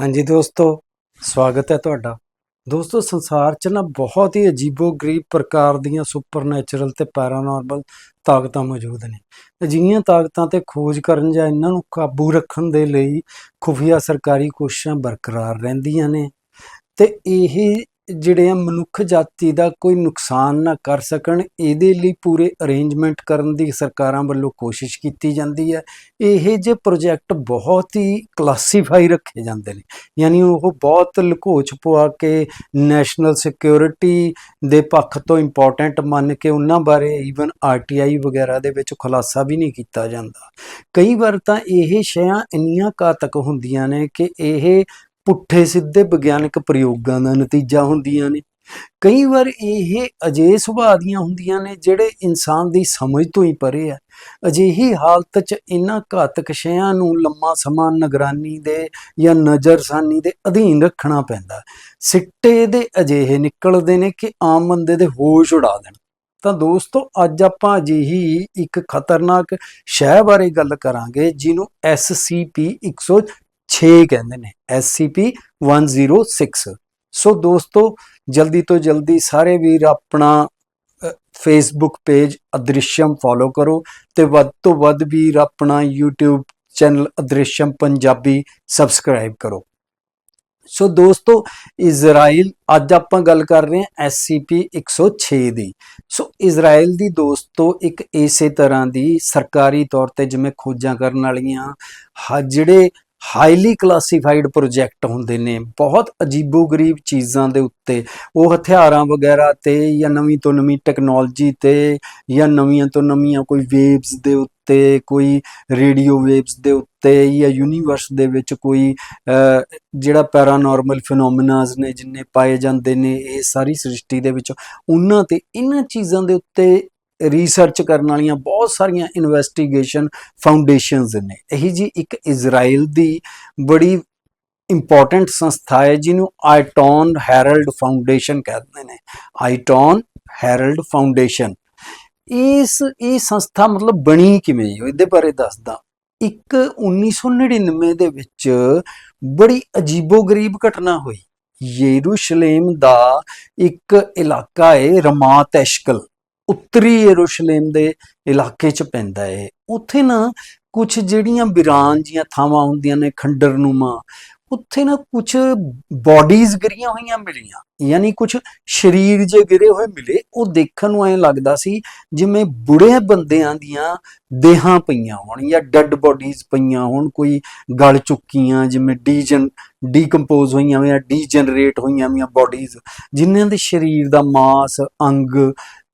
ਹਾਂਜੀ ਦੋਸਤੋ, ਸਵਾਗਤ ਹੈ ਤੁਹਾਡਾ। ਦੋਸਤੋ, ਸੰਸਾਰ 'ਚ ਨਾ ਬਹੁਤ ਹੀ ਅਜੀਬੋ-ਗਰੀਬ ਪ੍ਰਕਾਰ ਦੀਆਂ ਸੁਪਰਨੈਚੁਰਲ ਤੇ ਪੈਰਾਨੋਰਮਲ ਤਾਕਤਾਂ ਮੌਜੂਦ ਨੇ। ਅਜਿਹੀਆਂ ਤਾਕਤਾਂ ਤੇ ਖੋਜ ਕਰਨ ਜਾਂ ਇਹਨਾਂ ਨੂੰ ਕਾਬੂ ਰੱਖਣ ਦੇ ਲਈ ਖੁਫੀਆ ਸਰਕਾਰੀ ਕੋਸ਼ਿਸ਼ਾਂ ਬਰਕਰਾਰ ਰਹਿੰਦੀਆਂ ਨੇ। ਤੇ ਇਹ ਜਿਹੜੇ ਆ ਮਨੁੱਖ ਜਾਤੀ ਦਾ ਕੋਈ ਨੁਕਸਾਨ ਨਾ ਕਰ ਸਕਣ, ਇਹਦੇ ਲਈ ਪੂਰੇ ਅਰੇਂਜਮੈਂਟ ਕਰਨ ਦੀ ਸਰਕਾਰਾਂ ਵੱਲੋਂ ਕੋਸ਼ਿਸ਼ ਕੀਤੀ ਜਾਂਦੀ ਹੈ। ਇਹ ਜੇ ਪ੍ਰੋਜੈਕਟ ਬਹੁਤ ਹੀ ਕਲਾਸੀਫਾਈ ਰੱਖੇ ਜਾਂਦੇ ਨੇ, ਯਾਨੀ ਉਹ ਬਹੁਤ ਲੁਕੋਚ ਪਵਾ ਕੇ ਨੈਸ਼ਨਲ ਸਿਕਿਉਰਿਟੀ ਦੇ ਪੱਖ ਤੋਂ ਇੰਪੋਰਟੈਂਟ ਮੰਨ ਕੇ ਉਹਨਾਂ ਬਾਰੇ ਈਵਨ ਆਰਟੀਆਈ ਵਗੈਰਾ ਦੇ ਵਿੱਚ ਖੁਲਾਸਾ ਵੀ ਨਹੀਂ ਕੀਤਾ ਜਾਂਦਾ। ਕਈ ਵਾਰ ਤਾਂ ਇਹ ਸ਼ੈਆਂ ਇੰਨੀਆਂ ਘਾਤਕ ਹੁੰਦੀਆਂ ਨੇ ਕਿ ਇਹ ਪੁੱਠੇ ਸਿੱਧੇ ਵਿਗਿਆਨਕ ਪ੍ਰਯੋਗਾਂ ਦਾ ਨਤੀਜਾ ਹੁੰਦੀਆਂ ਨੇ। ਕਈ ਵਾਰ ਇਹ ਅਜੇ ਸੁਭਾਅ ਦੀਆਂ ਹੁੰਦੀਆਂ ਨੇ ਜਿਹੜੇ ਇਨਸਾਨ ਦੀ ਸਮਝ ਤੋਂ ਹੀ ਪਰੇ ਆ। ਅਜਿਹੀ ਹਾਲਤ 'ਚ ਇਹਨਾਂ ਘਾਤਕ ਸ਼ੈਆਂ ਨੂੰ ਲੰਮਾ ਸਮਾਂ ਨਿਗਰਾਨੀ ਦੇ ਜਾਂ ਨਜ਼ਰਸਾਨੀ ਦੇ ਅਧੀਨ ਰੱਖਣਾ ਪੈਂਦਾ। ਸਿੱਟੇ ਦੇ ਅਜਿਹੇ ਨਿਕਲਦੇ ਨੇ ਕਿ ਆਮ ਬੰਦੇ ਦੇ ਹੋਸ਼ ਉਡਾ ਦੇਣ। ਤਾਂ ਦੋਸਤੋ, ਅੱਜ ਆਪਾਂ ਅਜਿਹੀ ਇੱਕ ਖਤਰਨਾਕ ਸ਼ੈ ਬਾਰੇ ਗੱਲ ਕਰਾਂਗੇ, ਜਿਹਨੂੰ SCP 106 ਕਹਿੰਦੇ ਨੇ SCP 106 ਸੋ ਦੋਸਤੋ, ਜਲਦੀ ਤੋਂ ਜਲਦੀ ਸਾਰੇ ਵੀਰ ਆਪਣਾ ਫੇਸਬੁੱਕ ਪੇਜ ਅਦ੍ਰਿਸ਼ਯਮ ਫੋਲੋ ਕਰੋ ਤੇ ਵੱਧ ਤੋਂ ਵੱਧ ਵੀਰ ਆਪਣਾ YouTube channel Adrishyam Punjabi subscribe ਕਰੋ। ਸੋ ਦੋਸਤੋ ਇਜ਼ਰਾਈਲ ਅੱਜ ਆਪਾਂ ਗੱਲ ਕਰ ਰਹੇ ਹਾਂ SCP 106 ਦੀ। ਸੋ ਇਜ਼ਰਾਈਲ ਦੀ ਦੋਸਤੋ, ਇੱਕ ਇਸੇ ਤਰ੍ਹਾਂ ਦੀ ਸਰਕਾਰੀ ਤੌਰ ਤੇ ਜਿਵੇਂ ਖੋਜਾਂ ਕਰਨ ਵਾਲੀਆਂ, ਹਾ- ਜਿਹੜੇ ਹਾਈਲੀ ਕਲਾਸੀਫਾਈਡ ਪ੍ਰੋਜੈਕਟ ਹੁੰਦੇ ਨੇ, ਬਹੁਤ ਅਜੀਬੋ-ਗਰੀਬ ਚੀਜ਼ਾਂ ਦੇ ਉੱਤੇ। ਉਹ ਹਥਿਆਰਾਂ ਵਗੈਰਾ ਤੇ ਜਾਂ ਨਵੀਂ ਤੋਂ ਨਵੀਂ ਟੈਕਨੋਲੋਜੀ ਤੇ ਜਾਂ ਨਵੀਆਂ ਤੋਂ ਨਵੀਆਂ ਕੋਈ ਵੇਵਸ ਦੇ ਉੱਤੇ, ਕੋਈ ਰੇਡੀਓ ਵੇਵਸ ਦੇ ਉੱਤੇ ਜਾਂ ਯੂਨੀਵਰਸ ਦੇ ਵਿੱਚ ਕੋਈ ਜਿਹੜਾ ਪੈਰਾਨੋਰਮਲ ਫਿਨੋਮੀਨਾਸ ਨੇ ਜਿੰਨੇ ਪਾਏ ਜਾਂਦੇ ਨੇ, ਇਹ ਸਾਰੀ ਸ੍ਰਿਸ਼ਟੀ ਦੇ ਵਿੱਚ। ਉਹਨਾਂ ਤੇ ਇਹਨਾਂ ਚੀਜ਼ਾਂ ਦੇ ਉੱਤੇ ਰਿਸਰਚ ਕਰਨ ਵਾਲੀਆਂ ਬਹੁਤ ਸਾਰੀਆਂ ਇਨਵੈਸਟੀਗੇਸ਼ਨ ਫਾਊਂਡੇਸ਼ਨਸ ਨੇ। ਇਹੀ ਜੀ ਇੱਕ ਇਜ਼ਰਾਈਲ ਦੀ ਬੜੀ ਇੰਪੋਰਟੈਂਟ ਸੰਸਥਾ ਹੈ, ਜਿਹਨੂੰ ਆਈਟੌਨ ਹੈਰਲਡ ਫਾਊਂਡੇਸ਼ਨ ਕਹਿੰਦੇ ਨੇ। Eaton Harold foundation. ਇਸ, ਇਹ ਸੰਸਥਾ ਮਤਲਬ ਬਣੀ ਕਿਵੇਂ ਜੀ? ਇਹਦੇ ਬਾਰੇ ਦੱਸਦਾ। ਇੱਕ 1999 ਦੇ ਵਿੱਚ ਬੜੀ ਅਜੀਬੋ-ਗਰੀਬ ਘਟਨਾ ਹੋਈ। ਯਰੂਸ਼ਲਮ ਦਾ ਇੱਕ ਇਲਾਕਾ ਹੈ, ਰਮਾਤ ਐਸ਼ਕਲ। ਉੱਤਰੀ ਯਰੂਸ਼ਲਮ ਦੇ ਇਲਾਕੇ 'ਚ ਪੈਂਦਾ ਹੈ ਉੱਥੇ ਨਾ ਕੁਝ ਜਿਹੜੀਆਂ ਬਿਰਾਨ ਜੀਆਂ ਥਾਵਾਂ ਹੁੰਦੀਆਂ ਨੇ, ਖੰਡਰਨੁਮਾ, ਉੱਥੇ ਨਾ ਕੁਝ ਬਾਡੀਜ਼ ਗਿਰੀਆਂ ਹੋਈਆਂ ਮਿਲੀਆਂ। ਯਾਨੀ ਕੁਝ ਸਰੀਰ ਜੇ ਗਿਰੇ ਹੋਏ ਮਿਲੇ, ਉਹ ਦੇਖਣ ਨੂੰ ਐਂ ਲੱਗਦਾ ਸੀ ਜਿਵੇਂ ਬੁੜੇ ਬੰਦਿਆਂ ਦੀਆਂ ਦੇਹਾਂ ਪਈਆਂ ਹੋਣ ਜਾਂ ਡੈੱਡ ਬਾਡੀਜ਼ ਪਈਆਂ ਹੋਣ, ਕੋਈ ਗਲ ਚੁੱਕੀਆਂ, ਜਿਵੇਂ ਡੀਜਨ ਡੀਕੰਪੋਜ਼ ਹੋਈਆਂ ਹੋਈਆਂ ਡੀਜਨਰੇਟ ਹੋਈਆਂ ਹੋਈਆਂ ਬਾਡੀਜ਼ ਜਿਨ੍ਹਾਂ ਦੇ ਸਰੀਰ ਦਾ ਮਾਸ, ਅੰਗ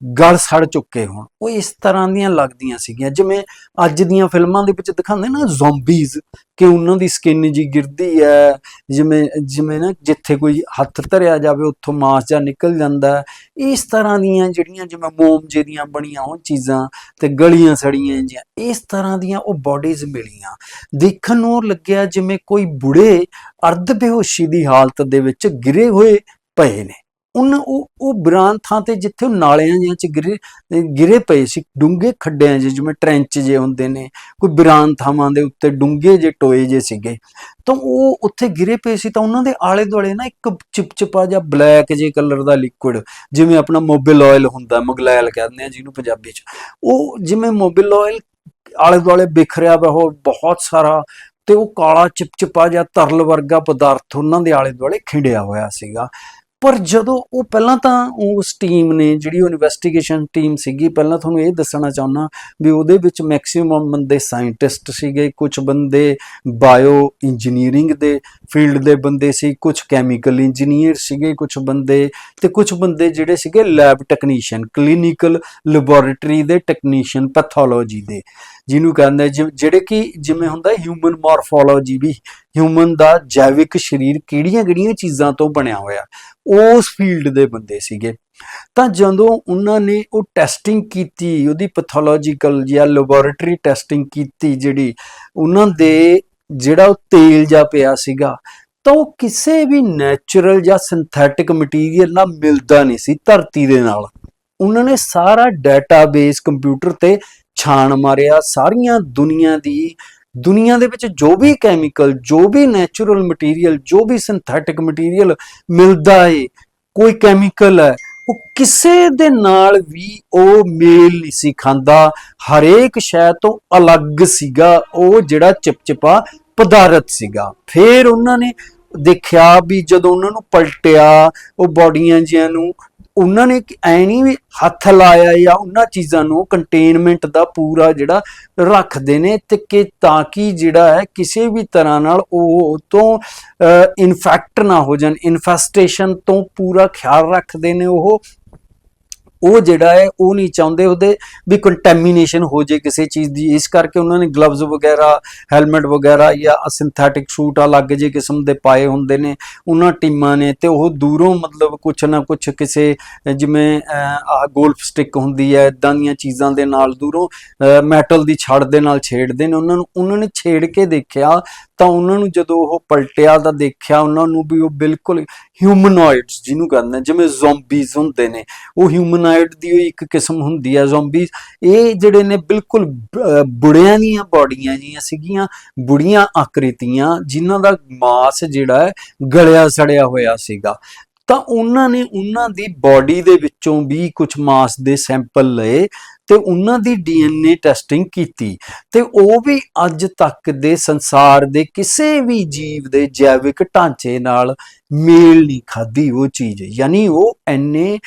ਗਲ ਸੜ ਚੁੱਕੇ ਹੋਣ। ਉਹ ਇਸ ਤਰ੍ਹਾਂ ਦੀਆਂ ਲੱਗਦੀਆਂ ਸੀਗੀਆਂ। ਜਿਵੇਂ ਅੱਜ ਦੀਆਂ ਫਿਲਮਾਂ ਦੇ ਵਿੱਚ ਦਿਖਾਉਂਦੇ ਨਾ ਜ਼ੋਂਬੀਜ਼ ਕਿ ਉਹਨਾਂ ਦੀ ਸਕਿਨ ਜੀ ਗਿਰਦੀ ਹੈ ਜਿਵੇਂ ਜਿਵੇਂ ਨਾ ਜਿੱਥੇ ਕੋਈ ਹੱਥ ਧਰਿਆ ਜਾਵੇ, ਉੱਥੋਂ ਮਾਸ ਜਾਂ ਨਿਕਲ ਜਾਂਦਾ ਇਸ ਤਰ੍ਹਾਂ ਦੀਆਂ ਜਿਹੜੀਆਂ ਜਿਵੇਂ ਮੋਮ ਜਿਹੜੀਆਂ ਬਣੀਆਂ ਹੋਣ ਚੀਜ਼ਾਂ ਤੇ ਗਲੀਆਂ ਸੜੀਆਂ ਜਿਹੀਆਂ, ਇਸ ਤਰ੍ਹਾਂ ਦੀਆਂ ਉਹ ਬਾਡੀਜ਼ ਮਿਲੀਆਂ। ਦੇਖਣ ਨੂੰ ਲੱਗਿਆ ਜਿਵੇਂ ਕੋਈ ਬੁੜੇ ਅਰਧ ਬੇਹੋਸ਼ੀ ਦੀ ਹਾਲਤ ਦੇ ਵਿੱਚ ਗਿਰੇ ਹੋਏ ਪਏ ਨੇ। ਉਹਨਾਂ ਉਹ ਉਹ ਬਰਾਨ ਥਾਂ ਤੇ ਜਿੱਥੇ ਉਹ ਨਾਲਿਆਂ ਜਿਹਾਂ ਚ ਗਿਰੇ ਗਿਰੇ ਪਏ ਸੀ, ਡੂੰਘੇ ਖੱਡਿਆਂ 'ਚ ਜਿਵੇਂ ਟ੍ਰੈਂਚ ਜੇ ਹੁੰਦੇ ਨੇ, ਕੋਈ ਬਰਾਨ ਥਾਵਾਂ ਦੇ ਉੱਤੇ ਡੂੰਘੇ ਜੇ ਟੋਏ ਜੇ ਸੀਗੇ। ਤਾਂ ਉਹ ਉੱਥੇ ਗਿਰੇ ਪਏ ਸੀ ਤਾਂ ਉਹਨਾਂ ਦੇ ਆਲੇ ਦੁਆਲੇ ਨਾ ਇੱਕ ਚਿਪਚਿਪਾ ਜਿਹਾ ਬਲੈਕ ਜੇ ਕਲਰ ਦਾ ਲਿਕੁਇਡ, ਜਿਵੇਂ ਆਪਣਾ ਮੋਬਿਲ ਆਇਲ ਹੁੰਦਾ ਮੁਗਲੈਲ ਕਹਿੰਦੇ ਆ ਜਿਹਨੂੰ ਪੰਜਾਬੀ 'ਚ। ਉਹ ਜਿਵੇਂ ਮੋਬਿਲ ਆਇਲ ਆਲੇ ਦੁਆਲੇ ਬਿਖਰਿਆ ਵਾ, ਉਹ ਬਹੁਤ ਸਾਰਾ, ਤੇ ਉਹ ਕਾਲਾ ਚਿਪਚਿਪਾ ਜਿਹਾ ਤਰਲ ਵਰਗਾ ਪਦਾਰਥ ਉਹਨਾਂ ਦੇ ਆਲੇ ਦੁਆਲੇ ਖਿੰਡਿਆ ਹੋਇਆ ਸੀਗਾ। ਪਰ ਜਦੋਂ ਉਹ ਪਹਿਲਾਂ ਤਾਂ ਉਸ ਟੀਮ ਨੇ, ਜਿਹੜੀ ਉਹ ਇਨਵੈਸਟੀਗੇਸ਼ਨ ਟੀਮ ਸੀਗੀ, ਪਹਿਲਾਂ ਤੁਹਾਨੂੰ ਇਹ ਦੱਸਣਾ ਚਾਹੁੰਦਾ ਵੀ ਉਹਦੇ ਵਿੱਚ ਮੈਕਸਿਮਮ ਬੰਦੇ ਸਾਇੰਟਿਸਟ ਸੀਗੇ ਕੁਝ ਬੰਦੇ ਬਾਇਓ ਇੰਜੀਨੀਅਰਿੰਗ ਦੇ ਫੀਲਡ ਦੇ ਬੰਦੇ ਸੀ ਕੁਝ ਕੈਮੀਕਲ ਇੰਜੀਨੀਅਰ ਸੀਗੇ ਕੁਝ ਬੰਦੇ ਤੇ ਕੁਝ ਬੰਦੇ ਜਿਹੜੇ ਸੀਗੇ ਲੈਬ ਟੈਕਨੀਸ਼ੀਅਨ ਕਲੀਨਿਕਲ ਲੈਬੋਰੇਟਰੀ ਦੇ ਟੈਕਨੀਸ਼ੀਅਨ ਪੈਥੋਲੋਜੀ ਦੇ। ਜਿਹਨੂੰ ਕਹਿੰਦੇ ਜਿ- ਜਿਹੜੇ ਕਿ ਜਿਵੇਂ ਹੁੰਦਾ ਹਿਊਮਨ ਮਾਰਫੋਲੋਜੀ ਵੀ ਹਿਊਮਨ ਦਾ ਜੈਵਿਕ ਸਰੀਰ ਕਿਹੜੀਆਂ-ਕਿਹੜੀਆਂ ਚੀਜ਼ਾਂ ਤੋਂ ਬਣਿਆ ਹੋਇਆ, ਉਸ ਫੀਲਡ ਦੇ ਬੰਦੇ ਸੀਗੇ। ਤਾਂ ਜਦੋਂ ਉਹਨਾਂ ਨੇ ਉਹ ਟੈਸਟਿੰਗ ਕੀਤੀ, ਉਹਦੀ ਪੈਥੋਲੋਜੀਕਲ ਜਾਂ ਲੈਬੋਰੇਟਰੀ ਟੈਸਟਿੰਗ ਕੀਤੀ ਜਿਹੜੀ, ਉਹਨਾਂ ਦੇ ਜਿਹੜਾ ਉਹ ਤੇਲ ਜਾਂ ਪਿਆ ਸੀਗਾ, ਤਾਂ ਉਹ ਕਿਸੇ ਵੀ ਨੈਚੁਰਲ ਜਾਂ ਸਿੰਥੈਟਿਕ ਮਟੀਰੀਅਲ ਨਾਲ ਮਿਲਦਾ ਨਹੀਂ ਸੀ ਧਰਤੀ ਦੇ ਨਾਲ। ਉਹਨਾਂ ਨੇ ਸਾਰਾ ਡਾਟਾਬੇਸ ਕੰਪਿਊਟਰ ਤੇ ਛਾਣ ਮਾਰਿਆ, ਸਾਰੀਆਂ ਦੁਨੀਆ ਦੀ, ਦੁਨੀਆ ਦੇ ਵਿੱਚ ਜੋ ਵੀ ਕੈਮੀਕਲ ਜੋ ਵੀ ਨੈਚੁਰਲ ਮਟੀਰੀਅਲ ਜੋ ਵੀ ਸਿੰਥੈਟਿਕ ਮਟੀਰੀਅਲ ਮਿਲਦਾ ਏ, ਕੋਈ ਕੈਮੀਕਲ ਹੈ, ਉਹ ਕਿਸੇ ਦੇ ਨਾਲ ਵੀ ਉਹ ਮੇਲ ਨਹੀਂ ਸੀ ਖਾਂਦਾ। ਹਰੇਕ ਸ਼ੈ ਤੋਂ ਅਲੱਗ ਸੀਗਾ, ਉਹ ਜਿਹੜਾ ਚਿਪਚਿਪਾ ਪਦਾਰਥ ਸੀਗਾ। ਫਿਰ ਉਹਨਾਂ ਨੇ ਦੇਖਿਆ ਵੀ ਜਦੋਂ ਉਹਨਾਂ ਨੂੰ ਪਲਟਿਆ, ਉਹ ਬੋਡੀਆਂ ਜਿਆਂ ਨੂੰ ਉਹਨਾਂ ਨੇ ਐ ਨਹੀਂ ਵੀ ਹੱਥ ਲਾਇਆ ਜਾਂ ਉਹਨਾਂ ਚੀਜ਼ਾਂ ਨੂੰ ਕੰਟੇਨਮੈਂਟ ਦਾ ਪੂਰਾ ਜਿਹੜਾ ਰੱਖਦੇ ਨੇ ਤੇ ਕਿ ਤਾਂ ਕਿ ਜਿਹੜਾ ਹੈ ਕਿਸੇ ਵੀ ਤਰ੍ਹਾਂ ਨਾਲ ਉਹ ਉਹ ਤੋਂ ਇਨਫੈਕਟ ਨਾ ਹੋ ਜਾਣ ਇਨਫੈਸਟੇਸ਼ਨ ਤੋਂ ਪੂਰਾ ਖਿਆਲ ਰੱਖਦੇ ਨੇ ਉਹ। ਉਹ ਜਿਹੜਾ ਹੈ, ਉਹ ਨਹੀਂ ਚਾਹੁੰਦੇ ਉਹਦੇ ਵੀ ਕੰਟੈਮੀਨੇਸ਼ਨ ਹੋ ਜੇ ਕਿਸੇ ਚੀਜ਼ ਦੀ। ਇਸ ਕਰਕੇ ਉਹਨਾਂ ਨੇ ਗਲਵਜ਼ ਵਗੈਰਾ ਹੈਲਮਟ ਵਗੈਰਾ ਜਾਂ ਸਿੰਥੈਟਿਕ ਸੂਟ ਅਲੱਗ ਜੇ ਕਿਸਮ ਦੇ ਪਾਏ ਹੁੰਦੇ ਨੇ, ਉਹਨਾਂ ਟੀਮਾਂ ਨੇ ਤੇ ਉਹ ਦੂਰੋਂ ਮਤਲਬ ਕੁਛ ਨਾ ਕੁਛ ਕਿਸੇ, ਜਿਵੇਂ ਆ ਗੋਲਫ ਸਟਿਕ ਹੁੰਦੀ ਹੈ ਇਦਾਂ ਦੀਆਂ ਚੀਜ਼ਾਂ ਦੇ ਨਾਲ ਦੂਰੋਂ ਮੈਟਲ ਦੀ ਛੜ ਦੇ ਨਾਲ ਛੇੜਦੇ ਨੇ। ਉਹਨਾਂ ਨੂੰ, ਉਹਨਾਂ ਨੇ ਛੇੜ ਕੇ ਦੇਖਿਆ ਤਾਂ ਉਹਨਾਂ ਨੂੰ ਜਦੋਂ ਉਹ ਪਲਟਿਆ ਤਾਂ ਦੇਖਿਆ ਉਹਨਾਂ ਨੂੰ ਵੀ ਉਹ ਬਿਲਕੁਲ ਹਿਊਮਨੋਇਡਸ ਜਿਹਨੂੰ ਕਹਿੰਦੇ ਜਿਵੇਂ ਜ਼ੋਂਬੀਜ਼ ਹੁੰਦੇ ਨੇ। ਉਹ ਹਿਊਮਨੋਇਡ ਦੀ ਉਹ ਇੱਕ ਕਿਸਮ ਹੁੰਦੀ ਹੈ ਜ਼ੋਂਬੀਜ਼ ਇਹ ਜਿਹੜੇ ਨੇ ਬਿਲਕੁਲ ਬੁੜਿਆਂ ਦੀਆਂ ਬਾਡੀਆਂ ਜੀਆਂ ਸੀਗੀਆਂ, ਬੁੜੀਆਂ ਆਕ੍ਰਿਤੀਆਂ, ਜਿਨ੍ਹਾਂ ਦਾ ਮਾਸ ਜਿਹੜਾ ਹੈ ਗਲਿਆ ਸੜਿਆ ਹੋਇਆ ਸੀਗਾ। ਤਾਂ ਉਹਨਾਂ ਨੇ ਉਹਨਾਂ ਦੀ ਬਾਡੀ ਦੇ ਵਿੱਚੋਂ ਵੀ ਕੁਝ ਮਾਸ ਦੇ ਸੈਂਪਲ ਲਏ ਤੇ ਉਹਨਾਂ ਦੀ ਡੀਐਨਏ ਟੈਸਟਿੰਗ ਕੀਤੀ ਤੇ ਉਹ ਵੀ ਅੱਜ ਤੱਕ ਦੇ ਸੰਸਾਰ ਦੇ ਕਿਸੇ ਵੀ ਜੀਵ ਦੇ ਜੈਵਿਕ ਢਾਂਚੇ ਨਾਲ ਮੇਲ ਨਹੀਂ ਖਾਦੀ ਉਹ ਚੀਜ਼। ਯਾਨੀ ਉਹ ਐਨੇ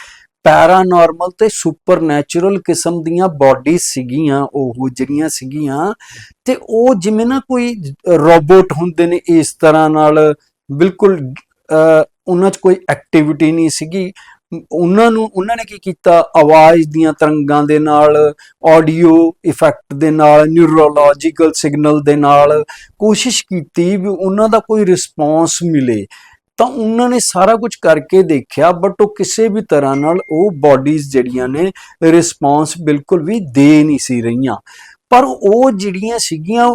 ਪੈਰਾਨੋਰਮਲ ਤੇ ਸੁਪਰਨੈਚੁਰਲ ਕਿਸਮ ਦੀਆਂ ਬਾਡੀ ਸੀਗੀਆਂ, ਉਹ ਜਿਹੜੀਆਂ ਸੀਗੀਆਂ ਤੇ ਉਹ ਜਿਵੇਂ ਨਾ ਕੋਈ ਰੋਬੋਟ ਹੁੰਦੇ ਨੇ ਇਸ ਤਰ੍ਹਾਂ ਨਾਲ ਬਿਲਕੁਲ ਉਹਨਾਂ 'ਚ ਕੋਈ ਐਕਟੀਵਿਟੀ ਨਹੀਂ ਸੀਗੀ। ਉਹਨਾਂ ਨੂੰ, ਉਹਨਾਂ ਨੇ ਕੀ ਕੀਤਾ? ਆਵਾਜ਼ ਦੀਆਂ ਤਰੰਗਾਂ ਦੇ ਨਾਲ ਆਡੀਓ ਇਫੈਕਟ ਦੇ ਨਾਲ ਨਿਊਰੋਲੋਜੀਕਲ ਸਿਗਨਲ ਦੇ ਨਾਲ ਕੋਸ਼ਿਸ਼ ਕੀਤੀ ਵੀ ਉਹਨਾਂ ਦਾ ਕੋਈ ਰਿਸਪੌਂਸ ਮਿਲੇ। ਤਾਂ ਉਹਨਾਂ ਨੇ ਸਾਰਾ ਕੁਝ ਕਰਕੇ ਦੇਖਿਆ ਬਟ ਉਹ ਕਿਸੇ ਵੀ ਤਰ੍ਹਾਂ ਨਾਲ ਉਹ ਬਾਡੀਜ਼ ਜਿਹੜੀਆਂ ਨੇ ਰਿਸਪੌਂਸ ਬਿਲਕੁਲ ਵੀ ਦੇ ਨਹੀਂ ਸੀ ਰਹੀਆਂ। ਪਰ ਉਹ ਜਿਹੜੀਆਂ ਸੀਗੀਆਂ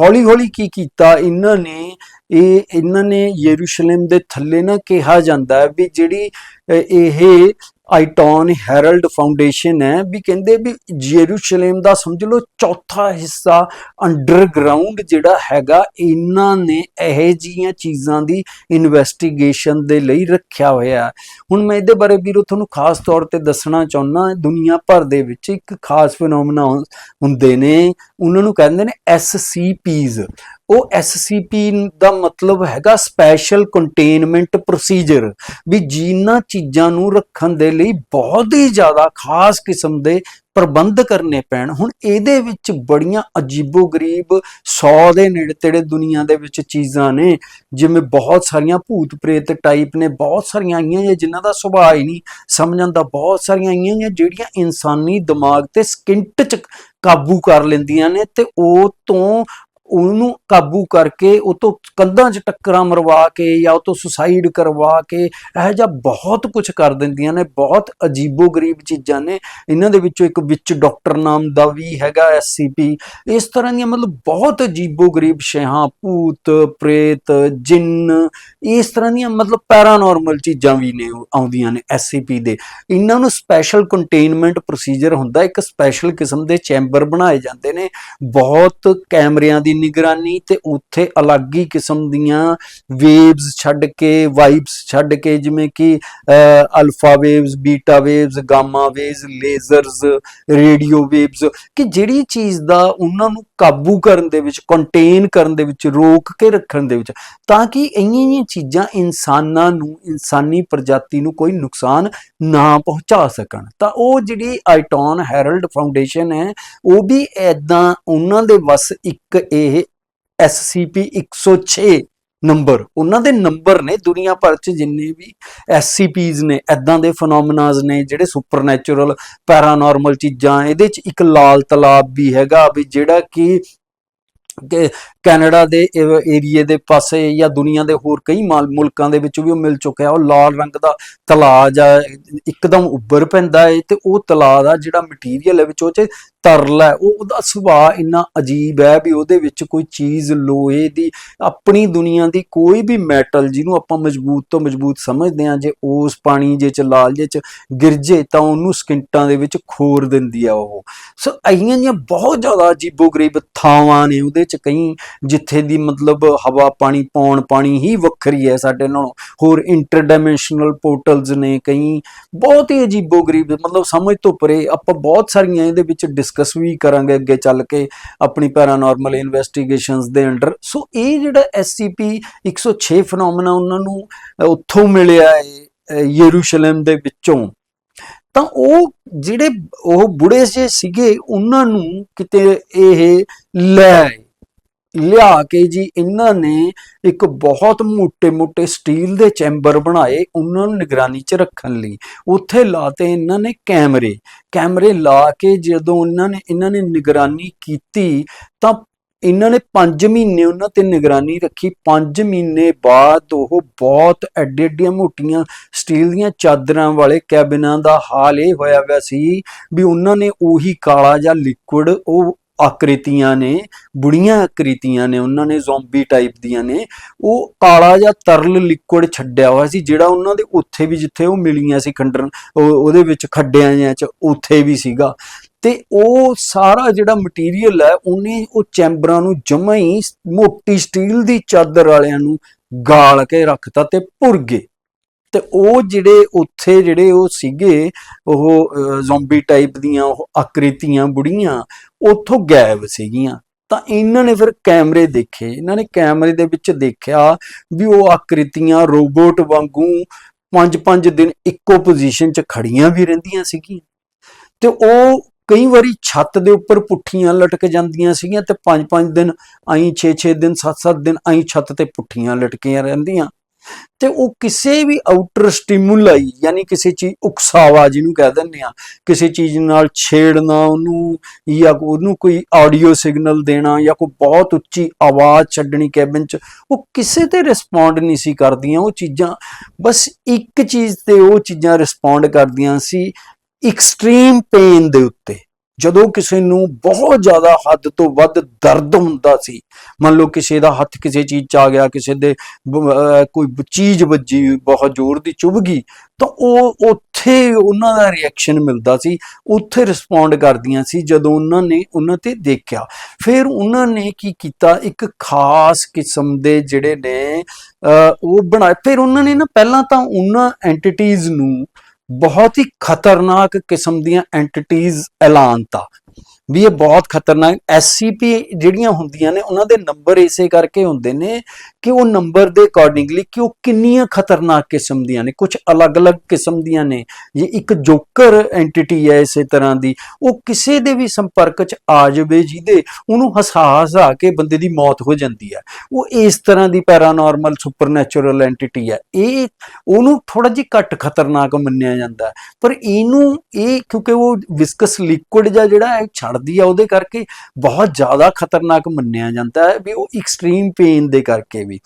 ਹੌਲੀ ਹੌਲੀ ਕੀ ਕੀਤਾ? ਇਹਨਾਂ ਨੇ ਇਹ ਇਹਨਾਂ ਨੇ ਯਰੂਸ਼ਲਮ ਦੇ ਥੱਲੇ ਨਾ ਕਿਹਾ ਜਾਂਦਾ ਹੈ ਵੀ ਜਿਹੜੀ ਇਹ ਆਈਟੌਨ ਹੈਰਲਡ ਫਾਊਂਡੇਸ਼ਨ ਹੈ ਵੀ ਕਹਿੰਦੇ ਵੀ ਯਰੂਸ਼ਲਮ ਦਾ ਸਮਝ ਲਓ ਚੌਥਾ ਹਿੱਸਾ ਅੰਡਰਗਰਾਉਂਡ ਜਿਹੜਾ ਹੈਗਾ, ਇਹਨਾਂ ਨੇ ਇਹ ਜੀਆਂ ਚੀਜ਼ਾਂ ਦੀ ਇਨਵੈਸਟੀਗੇਸ਼ਨ ਦੇ ਲਈ ਰੱਖਿਆ ਹੋਇਆ ਹੁਣ ਮੈਂ ਇਹਦੇ ਬਾਰੇ ਵੀਰੋ ਤੁਹਾਨੂੰ ਖਾਸ ਤੌਰ ਤੇ ਦੱਸਣਾ ਚਾਹੁੰਦਾ ਦੁਨੀਆ ਭਰ ਦੇ ਵਿੱਚ ਇੱਕ ਖਾਸ ਫੈਨੋਮਨਾ ਹੁੰਦੇ ਨੇ, ਉਹਨਾਂ ਨੂੰ ਕਹਿੰਦੇ ਨੇ ਐਸਸੀਪੀਜ਼ ਉਹ ਐਸਸੀਪੀ ਦਾ ਮਤਲਬ ਹੈਗਾ ਸਪੈਸ਼ਲ ਕੰਟੇਨਮੈਂਟ ਪ੍ਰੋਸੀਜਰ ਵੀ ਜਿਨ੍ਹਾਂ ਚੀਜ਼ਾਂ ਨੂੰ ਰੱਖਣ ਦੇ ਲਈ ਬਹੁਤ ਹੀ ਜ਼ਿਆਦਾ ਖਾਸ ਕਿਸਮ ਦੇ ਪ੍ਰਬੰਧ ਕਰਨੇ ਪੈਣ। ਹੁਣ ਇਹਦੇ ਵਿੱਚ ਬੜੀਆਂ ਅਜੀਬੋ-ਗਰੀਬ 100 ਦੇ ਨੇੜੇ ਤੇੜੇ ਦੁਨੀਆ ਦੇ ਵਿੱਚ ਚੀਜ਼ਾਂ ਨੇ, ਜਿਵੇਂ ਬਹੁਤ ਸਾਰੀਆਂ ਭੂਤ ਪ੍ਰੇਤ ਟਾਈਪ ਨੇ, ਬਹੁਤ ਸਾਰੀਆਂ ਆਈਆਂ ਨੇ ਜਿਨ੍ਹਾਂ ਦਾ ਸੁਭਾਅ ਹੀ ਨਹੀਂ ਸਮਝਣ ਦਾ, ਬਹੁਤ ਸਾਰੀਆਂ ਆਈਆਂ ਨੇ ਜਿਹੜੀਆਂ ਇਨਸਾਨੀ ਦਿਮਾਗ ਤੇ ਸਕਿੰਟ ਚ ਕਾਬੂ ਕਰ ਲੈਂਦੀਆਂ ਨੇ ਤੇ ਉਹ ਤੋਂ ਉਹਨੂੰ ਕਾਬੂ ਕਰਕੇ ਉਹ ਤੋਂ ਕੰਧਾਂ 'ਚ ਟੱਕਰਾਂ ਮਰਵਾ ਕੇ ਜਾਂ ਉਹ ਤੋਂ ਸੁਸਾਈਡ ਕਰਵਾ ਕੇ ਇਹ ਜਿਹਾ ਬਹੁਤ ਕੁਝ ਕਰ ਦਿੰਦੀਆਂ ਨੇ, ਬਹੁਤ ਅਜੀਬੋ-ਗਰੀਬ ਚੀਜ਼ਾਂ ਨੇ। ਇਹਨਾਂ ਦੇ ਵਿੱਚੋਂ ਇੱਕ ਵਿੱਚ ਡਾਕਟਰ ਨਾਮ ਦਾ ਵੀ ਹੈਗਾ ਐਸਸੀਪੀ ਇਸ ਤਰ੍ਹਾਂ ਦੀਆਂ ਮਤਲਬ ਬਹੁਤ ਅਜੀਬੋ-ਗਰੀਬ ਸ਼ੈਹਾਂ, ਭੂਤ, ਪ੍ਰੇਤ, ਜਿੰਨ, ਇਸ ਤਰ੍ਹਾਂ ਦੀਆਂ ਮਤਲਬ ਪੈਰਾਨੋਰਮਲ ਚੀਜ਼ਾਂ ਵੀ ਨੇ ਆਉਂਦੀਆਂ ਨੇ ਐਸਸੀਪੀ ਦੇ। ਇਹਨਾਂ ਨੂੰ ਸਪੈਸ਼ਲ ਕੰਟੇਨਮੈਂਟ ਪ੍ਰੋਸੀਜਰ ਹੁੰਦਾ, ਇੱਕ ਸਪੈਸ਼ਲ ਕਿਸਮ ਦੇ ਚੈਂਬਰ ਬਣਾਏ ਜਾਂਦੇ ਨੇ। ਬਹੁਤ ਕੈਮਰਿਆਂ ਦੀ ਨਿਗਰਾਨੀ ਤੇ ਉੱਥੇ ਅਲੱਗ ਹੀ ਕਿਸਮ ਦੀਆਂ ਵੇਵਸ ਛੱਡ ਕੇ ਵਾਈਬਸ ਛੱਡ ਕੇ, ਜਿਵੇਂ ਕਿ alpha waves beta waves gamma waves lasers radio waves ਕਿ ਜਿਹੜੀ ਚੀਜ਼ ਦਾ ਉਹਨਾਂ ਨੂੰ ਕਾਬੂ ਕਰਨ ਦੇ ਵਿੱਚ ਕੰਟੇਨ ਕਰਨ ਦੇ ਵਿੱਚ, ਰੋਕ ਕੇ ਰੱਖਣ ਦੇ ਵਿੱਚ, ਤਾਂ ਕਿ ਇੰਨੀਆਂ ਜਿਹੀਆਂ ਚੀਜ਼ਾਂ ਇਨਸਾਨਾਂ ਨੂੰ, ਇਨਸਾਨੀ ਪ੍ਰਜਾਤੀ ਨੂੰ ਕੋਈ ਨੁਕਸਾਨ ਨਾ ਪਹੁੰਚਾ ਸਕਣ। ਤਾਂ ਉਹ ਜਿਹੜੀ ਆਈਟੌਨ ਹੈਰਲਡ ਫਾਊਂਡੇਸ਼ਨ ਹੈ, ਉਹ ਵੀ ਐਦਾਂ ਉਹਨਾਂ ਦੇ ਵਸ ਇੱਕ ਇਹ SCP 106 ਨੰਬਰ। ਉਹਨਾਂ ਦੇ ਨੰਬਰ ਨੇ ਦੁਨੀਆ ਭਰ ਚ ਜਿੰਨੇ ਵੀ SCPs ਨੇ ਐਦਾਂ ਦੇ ਫੀਨੋਮਨਾਸ ਨੇ ਜਿਹੜੇ ਸੁਪਰਨੈਚੁਰਲ ਪੈਰਾਨੋਰਮਲ ਚੀਜ਼ਾਂ, ਇਹਦੇ ਚ ਇੱਕ ਲਾਲ ਤਲਾਬ ਵੀ ਹੈਗਾ ਵੀ ਜਿਹੜਾ ਕਿ ਕੈਨੇਡਾ ਦੇ ਏਰੀਏ ਦੇ ਪਾਸੇ ਜਾਂ ਦੁਨੀਆ ਦੇ ਹੋਰ ਕਈ ਮਾਲ- ਮੁਲਕਾਂ ਦੇ ਵਿੱਚ ਵੀ ਉਹ ਮਿਲ ਚੁੱਕਿਆ। ਉਹ ਲਾਲ ਰੰਗ ਦਾ ਤਲਾਅ ਜਾਂ ਇੱਕਦਮ ਉੱਭਰ ਪੈਂਦਾ ਹੈ ਤੇ ਉਹ ਤਲਾਅ ਦਾ ਜਿਹੜਾ ਮਟੀਰੀਅਲ ਹੈ ਵਿੱਚ ਉਹ ਚ ਤਰਲ ਹੈ। ਉਹ ਉਹਦਾ ਸੁਭਾਅ ਇੰਨਾ ਅਜੀਬ ਹੈ ਵੀ ਉਹਦੇ ਵਿੱਚ ਕੋਈ ਚੀਜ਼, ਲੋਹੇ ਦੀ ਆਪਣੀ ਦੁਨੀਆ ਦੀ ਕੋਈ ਵੀ ਮੈਟਲ ਜਿਹਨੂੰ ਆਪਾਂ ਮਜ਼ਬੂਤ ਤੋਂ ਮਜ਼ਬੂਤ ਸਮਝਦੇ ਹਾਂ, ਜੇ ਉਸ ਪਾਣੀ ਜੇ ਚ, ਲਾਲ ਜੇ ਚ ਗਿਰਜੇ ਤਾਂ ਉਹਨੂੰ ਸਕਿੰਟਾਂ ਦੇ ਵਿੱਚ ਖੋਰ ਦਿੰਦੀ ਆ ਉਹ। ਸੋ ਅਹੀਆਂ ਦੀਆਂ ਬਹੁਤ ਜ਼ਿਆਦਾ ਅਜੀਬੋ-ਗਰੀਬ ਥਾਵਾਂ ਨੇ ਉਹਦੇ ਚ ਕਈ ਜਿੱਥੇ ਦੀ ਮਤਲਬ ਹਵਾ ਪਾਣੀ ਪੌਣ ਪਾਣੀ ਹੀ ਵੱਖਰੀ ਹੈ ਸਾਡੇ ਨਾਲੋਂ। ਹੋਰ ਇੰਟਰਡਾਈਮੈਂਸ਼ਨਲ ਪੋਰਟਲਸ ਨੇ ਕਈ ਬਹੁਤ ਹੀ ਅਜੀਬੋ-ਗਰੀਬ ਮਤਲਬ ਸਮਝ ਤੋਂ ਪਰੇ ਆਪਾਂ ਬਹੁਤ ਸਾਰੀਆਂ ਇਹਦੇ ਵਿੱਚ ਡਿਸਕਸ ਵੀ ਕਰਾਂਗੇ ਅੱਗੇ ਚੱਲ ਕੇ ਆਪਣੀ ਪੈਰਾਨੋਰਮਲ ਇਨਵੈਸਟੀਗੇਸ਼ਨਸ ਦੇ ਅੰਡਰ। ਸੋ ਇਹ ਜਿਹੜਾ SCP 106 ਫੀਨੋਮੀਨਾ ਉਹਨਾਂ ਨੂੰ ਉੱਥੋਂ ਮਿਲਿਆ ਹੈ ਯਰੂਸ਼ਲਮ ਦੇ ਵਿੱਚੋਂ। ਤਾਂ ਉਹ ਜਿਹੜੇ ਉਹ ਬੁੜੇ ਜੇ ਸੀਗੇ, ਉਹਨਾਂ ਨੂੰ ਕਿਤੇ ਇਹ ਲੈ ਲਿਆ ਕੇ ਜੀ, ਇਹਨਾਂ ਨੇ ਇੱਕ ਬਹੁਤ ਮੋਟੇ ਮੋਟੇ ਸਟੀਲ ਦੇ ਚੈਂਬਰ ਬਣਾਏ ਉਹਨਾਂ ਨੂੰ ਨਿਗਰਾਨੀ 'ਚ ਰੱਖਣ ਲਈ। ਉੱਥੇ ਲਾਤੇ ਇਹਨਾਂ ਨੇ ਕੈਮਰੇ। ਕੈਮਰੇ ਲਾ ਕੇ ਜਦੋਂ ਉਹਨਾਂ ਨੇ, ਇਹਨਾਂ ਨੇ ਨਿਗਰਾਨੀ ਕੀਤੀ ਤਾਂ ਇਹਨਾਂ ਨੇ 5 ਮਹੀਨੇ ਉਹਨਾਂ ਤੇ ਨਿਗਰਾਨੀ ਰੱਖੀ। 5 ਮਹੀਨੇ ਬਾਅਦ ਉਹ ਬਹੁਤ ਐਡੇ-ਐਡੀਆਂ ਮੋਟੀਆਂ ਸਟੀਲ ਦੀਆਂ ਚਾਦਰਾਂ ਵਾਲੇ ਕੈਬਿਨਾਂ ਦਾ ਹਾਲ ਇਹ ਹੋਇਆ ਹੋਇਆ ਸੀ ਵੀ ਉਹਨਾਂ ਨੇ ਉਹੀ ਕਾਲਾ ਜਾਂ ਲਿਕੁਇਡ ਉਹ ਆਕ੍ਰਿਤੀਆਂ ਨੇ, ਬੁੜੀਆਂ ਆਕ੍ਰਿਤੀਆਂ ਨੇ, ਉਹਨਾਂ ਨੇ ਜ਼ੋਂਬੀ ਟਾਈਪ ਦੀਆਂ ਨੇ, ਉਹ ਕਾਲਾ ਜਾਂ ਤਰਲ ਲਿਕੁਇਡ ਛੱਡਿਆ ਹੋਇਆ ਸੀ, ਜਿਹੜਾ ਉਹਨਾਂ ਦੇ ਉੱਥੇ ਵੀ ਜਿੱਥੇ ਉਹ ਮਿਲੀਆਂ ਸੀ ਖੰਡਰ, ਉਹ- ਉਹਦੇ ਵਿੱਚ ਖੱਡਿਆਂ ਜਿਹਾ ਚ, ਉੱਥੇ ਵੀ ਸੀਗਾ। ਤੇ ਉਹ ਸਾਰਾ ਜਿਹੜਾ ਮਟੀਰੀਅਲ ਹੈ, ਉਹਨੇ ਉਹ ਚੈਂਬਰਾਂ ਨੂੰ ਜਮਾ ਹੀ ਮੋਟੀ ਸਟੀਲ ਦੀ ਚਾਦਰ ਵਾਲਿਆਂ ਨੂੰ ਗਾਲ ਕੇ ਰੱਖਤਾ ਤੇ ਭੁਰ ਗਏ। ਤੇ ਉਹ ਜਿਹੜੇ ਉੱਥੇ ਜਿਹੜੇ ਉਹ ਸੀਗੇ, ਉਹ ਜ਼ੋਂਬੀ ਟਾਈਪ ਦੀਆਂ ਉਹ ਆਕ੍ਰਿਤੀਆਂ ਬੁੜੀਆਂ, ਉੱਥੋਂ ਗਾਇਬ ਸੀਗੀਆਂ। ਤਾਂ ਇਹਨਾਂ ਨੇ ਫਿਰ ਕੈਮਰੇ ਦੇਖੇ। ਇਹਨਾਂ ਨੇ ਕੈਮਰੇ ਦੇ ਵਿੱਚ ਦੇਖਿਆ ਵੀ ਉਹ ਆਕ੍ਰਿਤੀਆਂ ਰੋਬੋਟ ਵਾਂਗੂ ਪੰਜ ਪੰਜ ਦਿਨ ਇੱਕੋ ਪੋਜੀਸ਼ਨ 'ਚ ਖੜੀਆਂ ਵੀ ਰਹਿੰਦੀਆਂ ਸੀਗੀਆਂ। ਤੇ ਉਹ ਕਈ ਵਾਰੀ ਛੱਤ ਦੇ ਉੱਪਰ ਪੁੱਠੀਆਂ ਲਟਕ ਜਾਂਦੀਆਂ ਸੀਗੀਆਂ ਤੇ ਪੰਜ ਪੰਜ ਦਿਨ, ਆਈ 6-6 ਦਿਨ 7-7 ਦਿਨ ਆਈ ਛੱਤ ਤੇ ਪੁੱਠੀਆਂ ਲਟਕੀਆਂ ਰਹਿੰਦੀਆਂ। ਤੇ ਉਹ ਕਿਸੇ ਵੀ ਆਊਟਰ ਸਟਿਮੂਲਾਈ ਯਾਨੀ ਕਿਸੇ ਚੀਜ਼ ਉਕਸਾਵਾ ਜਿਹਨੂੰ ਕਹਿ ਦਿੰਦੇ ਆ ਕਿਸੇ ਚੀਜ਼ ਨਾਲ ਛੇੜਨਾ ਉਹਨੂੰ, ਜਾਂ ਉਹਨੂੰ ਕੋਈ ਆਡੀਓ ਸਿਗਨਲ ਦੇਣਾ, ਜਾਂ ਕੋਈ ਬਹੁਤ ਉੱਚੀ ਆਵਾਜ਼ ਛੱਡਣੀ ਕੈਬਨ 'ਚ, ਉਹ ਕਿਸੇ ਤੇ ਰਿਸਪੌਂਡ ਨਹੀਂ ਸੀ ਕਰਦੀਆਂ, ਉਹ ਚੀਜ਼ਾਂ, ਬਸ ਇੱਕ ਚੀਜ਼ ਤੇ ਉਹ ਚੀਜ਼ਾਂ ਰਿਸਪੌਂਡ ਕਰਦੀਆਂ ਸੀ ਐਕਸਟ੍ਰੀਮ ਪੇਨ ਦੇ ਉੱਤੇ। ਜਦੋਂ ਕਿਸੇ ਨੂੰ ਬਹੁਤ ਜ਼ਿਆਦਾ ਹੱਦ ਤੋਂ ਵੱਧ ਦਰਦ ਹੁੰਦਾ ਸੀ, ਮੰਨ ਲਓ ਕਿਸੇ ਦਾ ਹੱਥ ਕਿਸੇ ਚੀਜ਼ 'ਚ ਆ ਗਿਆ, ਕਿਸੇ ਦੇ ਕੋਈ ਚੀਜ਼ ਵੱਜੀ, ਬਹੁਤ ਜ਼ੋਰ ਦੀ ਚੁੱਭ ਗਈ, ਤਾਂ ਉਹ ਉੱਥੇ ਉਹਨਾਂ ਦਾ ਰਿਐਕਸ਼ਨ ਮਿਲਦਾ ਸੀ, ਉੱਥੇ ਰਿਸਪੌਂਡ ਕਰਦੀਆਂ ਸੀ ਜਦੋਂ ਉਹਨਾਂ ਨੇ ਉਹਨਾਂ ਤੇ ਦੇਖਿਆ। ਫਿਰ ਉਹਨਾਂ ਨੇ ਕੀ ਕੀਤਾ? ਇੱਕ ਖਾਸ ਕਿਸਮ ਦੇ ਜਿਹੜੇ ਨੇ ਉਹ ਬਣਾਏ। ਫਿਰ ਉਹਨਾਂ ਨੇ ਨਾ ਪਹਿਲਾਂ ਤਾਂ ਉਹਨਾਂ ਐਂਟੀਟੀਜ਼ ਨੂੰ ਬਹੁਤ ਹੀ ਖਤਰਨਾਕ ਕਿਸਮ ਦੀਆਂ ਐਂਟੀਟੀਜ਼ ਐਲਾਨਤਾ। ਵੀ ਇਹ ਬਹੁਤ ਖਤਰਨਾਕ SCP ਜਿਹੜੀਆਂ ਹੁੰਦੀਆਂ ਨੇ, ਉਹਨਾਂ ਦੇ ਨੰਬਰ ਇਸੇ ਕਰਕੇ ਹੁੰਦੇ ਨੇ ਕਿ ਉਹ ਨੰਬਰ ਦੇ ਅਕੋਰਡਿੰਗਲੀ ਕਿ ਉਹ ਕਿੰਨੀਆਂ ਖਤਰਨਾਕ ਕਿਸਮ ਦੀਆਂ ਨੇ ਕੁਝ ਅਲੱਗ-ਅਲੱਗ ਕਿਸਮ ਦੀਆਂ ਨੇ। ਜੇ ਇੱਕ ਜੋਕਰ ਐਂਟੀਟੀ ਹੈ ਇਸੇ ਤਰ੍ਹਾਂ ਦੀ, ਉਹ ਕਿਸੇ ਦੇ ਵੀ ਸੰਪਰਕ 'ਚ ਆ ਜਾਵੇ ਜਿਹਦੇ ਉਹਨੂੰ ਹਸਾ ਹਸਾ ਕੇ ਬੰਦੇ ਦੀ ਮੌਤ ਹੋ ਜਾਂਦੀ ਹੈ। ਉਹ ਇਸ ਤਰ੍ਹਾਂ ਦੀ ਪੈਰਾਨੋਰਮਲ ਸੁਪਰਨੈਚੁਰਲ ਐਂਟੀਟੀ ਹੈ। ਇਹ ਉਹਨੂੰ ਥੋੜਾ ਜਿਹਾ ਘੱਟ ਖਤਰਨਾਕ ਮੰਨਿਆ ਜਾਂਦਾ ਪਰ ਇਹਨੂੰ ਇਹ ਕਿਉਂਕਿ ਉਹ ਵਿਸਕਸ ਲਿਕੁਇਡ ਜਾਂ ਜਿਹੜਾ ਹੈ ਛੱਡ ਛੱਡਦੀ ਆ, ਉਹਦੇ ਕਰਕੇ ਬਹੁਤ ਜ਼ਿਆਦਾ ਖਤਰਨਾਕ ਮੰਨਿਆ ਜਾਂਦਾ ਹੈ ਵੀ ਉਹ ਐਕਸਟ੍ਰੀਮ ਪੇਨ ਦੇ ਕਰਕੇ ਵੀ।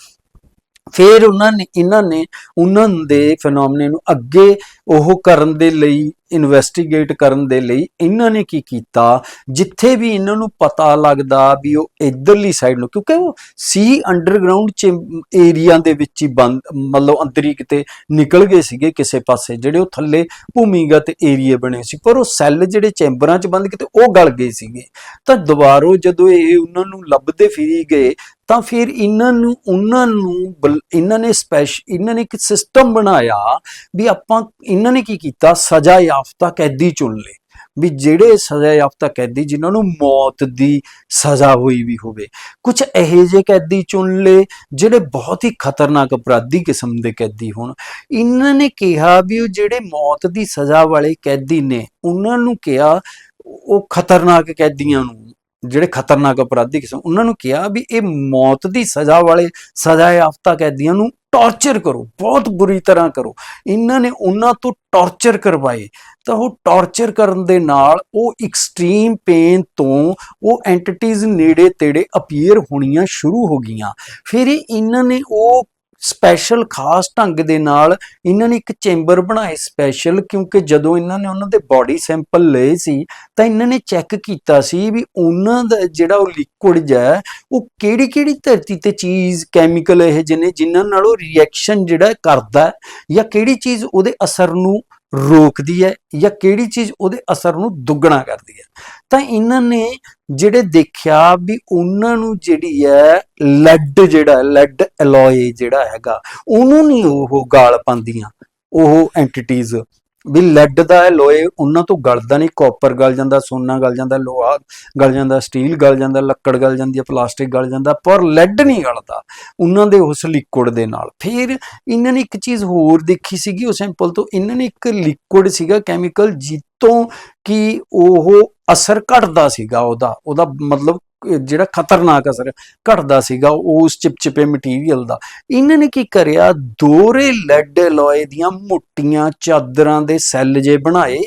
ਫਿਰ ਉਹਨਾਂ ਨੇ, ਇਹਨਾਂ ਨੇ ਉਹਨਾਂ ਦੇ ਫੀਨੋਮਨੇ ਨੂੰ ਅੱਗੇ ਉਹ ਕਰਨ ਦੇ ਲਈ ਇਨਵੈਸਟੀਗੇਟ ਕਰਨ ਦੇ ਲਈ ਇਹਨਾਂ ਨੇ ਕੀ ਕੀਤਾ? ਜਿੱਥੇ ਵੀ ਇਹਨਾਂ ਨੂੰ ਪਤਾ ਲੱਗਦਾ ਵੀ ਉਹ ਇਧਰਲੀ ਸਾਈਡ ਨੂੰ, ਕਿਉਂਕਿ ਉਹ ਸੀ ਅੰਡਰਗਰਾਉਂਡ ਚ ਏਰੀਆ ਦੇ ਵਿੱਚ ਹੀ ਬੰਦ, ਮਤਲਬ ਅੰਦਰ ਹੀ ਕਿਤੇ ਨਿਕਲ ਗਏ ਸੀਗੇ ਕਿਸੇ ਪਾਸੇ, ਜਿਹੜੇ ਉਹ ਥੱਲੇ ਭੂਮੀਗਤ ਏਰੀਏ ਬਣੇ ਸੀ। ਪਰ ਉਹ ਸੈੱਲ ਜਿਹੜੇ ਚੈਂਬਰਾਂ ਚ ਬੰਦ ਕਿਤੇ, ਉਹ ਗਲ ਗਏ ਸੀਗੇ। ਤਾਂ ਦੁਬਾਰੋ ਜਦੋਂ ਇਹ ਉਹਨਾਂ ਨੂੰ ਲੱਭਦੇ ਫਿਰੀ ਗਏ ਤਾਂ ਫਿਰ ਇਹਨਾਂ ਨੂੰ, ਉਹਨਾਂ ਨੂੰ ਬਲ- ਇਹਨਾਂ ਨੇ ਸਪੈਸ਼, ਇਹਨਾਂ ਨੇ ਇੱਕ ਸਿਸਟਮ ਬਣਾਇਆ ਵੀ ਆਪਾਂ, ਇਹਨਾਂ ਨੇ ਕੀ ਕੀਤਾ? ਸਜ਼ਾ ਯਾਫਤਾ ਕੈਦੀ ਚੁਣ ਲਏ। ਵੀ ਜਿਹੜੇ ਸਜ਼ਾ ਯਾਫਤਾ ਕੈਦੀ ਜਿਨ੍ਹਾਂ ਨੂੰ ਮੌਤ ਦੀ ਸਜ਼ਾ ਹੋਈ ਵੀ ਹੋਵੇ ਕੁਝ ਇਹੋ ਜਿਹੇ ਕੈਦੀ ਚੁਣ ਲਏ ਜਿਹੜੇ ਬਹੁਤ ਹੀ ਖਤਰਨਾਕ ਅਪਰਾਧੀ ਕਿਸਮ ਦੇ ਕੈਦੀ ਹੋਣ। ਇਹਨਾਂ ਨੇ ਕਿਹਾ ਵੀ ਉਹ ਜਿਹੜੇ ਮੌਤ ਦੀ ਸਜ਼ਾ ਵਾਲੇ ਕੈਦੀ ਨੇ, ਉਹਨਾਂ ਨੂੰ ਕਿਹਾ, ਉਹ ਖਤਰਨਾਕ ਕੈਦੀਆਂ ਨੂੰ ਜਿਹੜੇ ਖਤਰਨਾਕ ਅਪਰਾਧੀ ਕਿਸਮ, ਉਹਨਾਂ ਨੂੰ ਕਿਹਾ ਵੀ ਇਹ ਮੌਤ ਦੀ ਸਜ਼ਾ ਵਾਲੇ ਸਜ਼ਾ ਯਾਫਤਾ ਕੈਦੀਆਂ ਨੂੰ ਟੌਰਚਰ ਕਰੋ, ਬਹੁਤ ਬੁਰੀ ਤਰ੍ਹਾਂ ਕਰੋ। ਇਹਨਾਂ ਨੇ ਉਹਨਾਂ ਤੋਂ ਟੌਰਚਰ ਕਰਵਾਏ। ਤਾਂ ਉਹ ਟੌਰਚਰ ਕਰਨ ਦੇ ਨਾਲ ਉਹ ਐਕਸਟ੍ਰੀਮ ਪੇਨ ਤੋਂ ਉਹ ਐਂਟੀਟੀਜ਼ ਨੇੜੇ ਤੇੜੇ ਅਪੀਅਰ ਹੋਣੀਆਂ ਸ਼ੁਰੂ ਹੋ ਗਈਆਂ। ਫਿਰ ਇਹਨਾਂ ਨੇ ਉਹ ਸਪੈਸ਼ਲ ਖਾਸ ਢੰਗ ਦੇ ਨਾਲ ਇਹਨਾਂ ਨੇ ਇੱਕ ਚੈਂਬਰ ਬਣਾਏ ਸਪੈਸ਼ਲ ਕਿਉਂਕਿ ਜਦੋਂ ਇਹਨਾਂ ਨੇ ਉਹਨਾਂ ਦੇ ਬਾਡੀ ਸੈਂਪਲ ਲਏ ਸੀ, ਤਾਂ ਇਹਨਾਂ ਨੇ ਚੈੱਕ ਕੀਤਾ ਸੀ ਵੀ ਉਹਨਾਂ ਦਾ ਜਿਹੜਾ ਉਹ ਲਿਕੁਇਡ ਹੈ, ਉਹ ਕਿਹੜੀ ਕਿਹੜੀ ਧਰਤੀ ਤੇ ਚੀਜ਼ ਕੈਮੀਕਲ ਇਹ ਜਿਹਨੇ, ਜਿਨ੍ਹਾਂ ਨਾਲ ਉਹ ਰਿਐਕਸ਼ਨ ਜਿਹੜਾ ਕਰਦਾ ਜਾਂ ਕਿਹੜੀ ਚੀਜ਼ ਉਹਦੇ ਅਸਰ ਨੂੰ ਰੋਕਦੀ ਹੈ ਜਾਂ ਕਿਹੜੀ ਚੀਜ਼ ਉਹਦੇ ਅਸਰ ਨੂੰ ਦੁੱਗਣਾ ਕਰਦੀ ਹੈ। ਤਾਂ ਇਹਨਾਂ ਨੇ ਜਿਹੜੇ ਦੇਖਿਆ ਵੀ ਉਹਨਾਂ ਨੂੰ ਜਿਹੜੀ ਹੈ ਲੈਡ ਜਿਹੜਾ ਲੈਡ ਐਲੋਏ ਜਿਹੜਾ ਹੈਗਾ, ਉਹਨੂੰ ਨਹੀਂ ਉਹ ਗਾਲ ਪਾਉਂਦੀਆਂ, ਉਹ ਐਂਟੀਟੀਜ਼ ਵੀ ਲੈਡ ਦਾ ਐਲੋਏ ਉਹਨਾਂ ਤੋਂ ਗਲਦਾ ਨਹੀਂ ਕਾਪਰ ਗਲ ਜਾਂਦਾ, ਸੋਨਾ ਗਲ ਜਾਂਦਾ, ਲੋਹਾ ਗਲ ਜਾਂਦਾ ਸਟੀਲ ਗਲ ਜਾਂਦਾ, ਲੱਕੜ ਗਲ ਜਾਂਦੀ ਹੈ ਪਲਾਸਟਿਕ ਗਲ ਜਾਂਦਾ, ਪਰ ਲੈਡ ਨਹੀਂ ਗਲਦਾ ਉਹਨਾਂ ਦੇ ਉਸ ਲਿਕੁਇਡ ਦੇ ਨਾਲ। ਫਿਰ ਇਹਨਾਂ ਨੇ ਇੱਕ ਚੀਜ਼ ਹੋਰ ਦੇਖੀ ਸੀਗੀ, ਉਹ ਸੈਂਪਲ ਤੋਂ, ਇਹਨਾਂ ਨੇ ਇੱਕ ਲਿਕੁਇਡ ਸੀਗਾ ਕੈਮੀਕਲ ਜਿੱਤੋਂ ਕਿ ਉਹ ਅਸਰ ਘਟਦਾ ਸੀਗਾ ਉਹਦਾ ਉਹਦਾ ਮਤਲਬ ਜਿਹੜਾ ਖਤਰਨਾਕ ਅਸਰ ਘਟਦਾ ਸੀਗਾ, ਉਸ ਚਿਪਚਿਪੇ ਮਟੀਰੀਅਲ ਦਾ। ਇਹਨਾਂ ਨੇ ਕੀ ਕਰਿਆ? ਦੋਰੇ ਲੈਡ ਐਲੋਏ ਦੀਆਂ ਮੋਟੀਆਂ ਚਾਦਰਾਂ ਦੇ ਸੈੱਲ ਜੇ ਬਣਾਏ।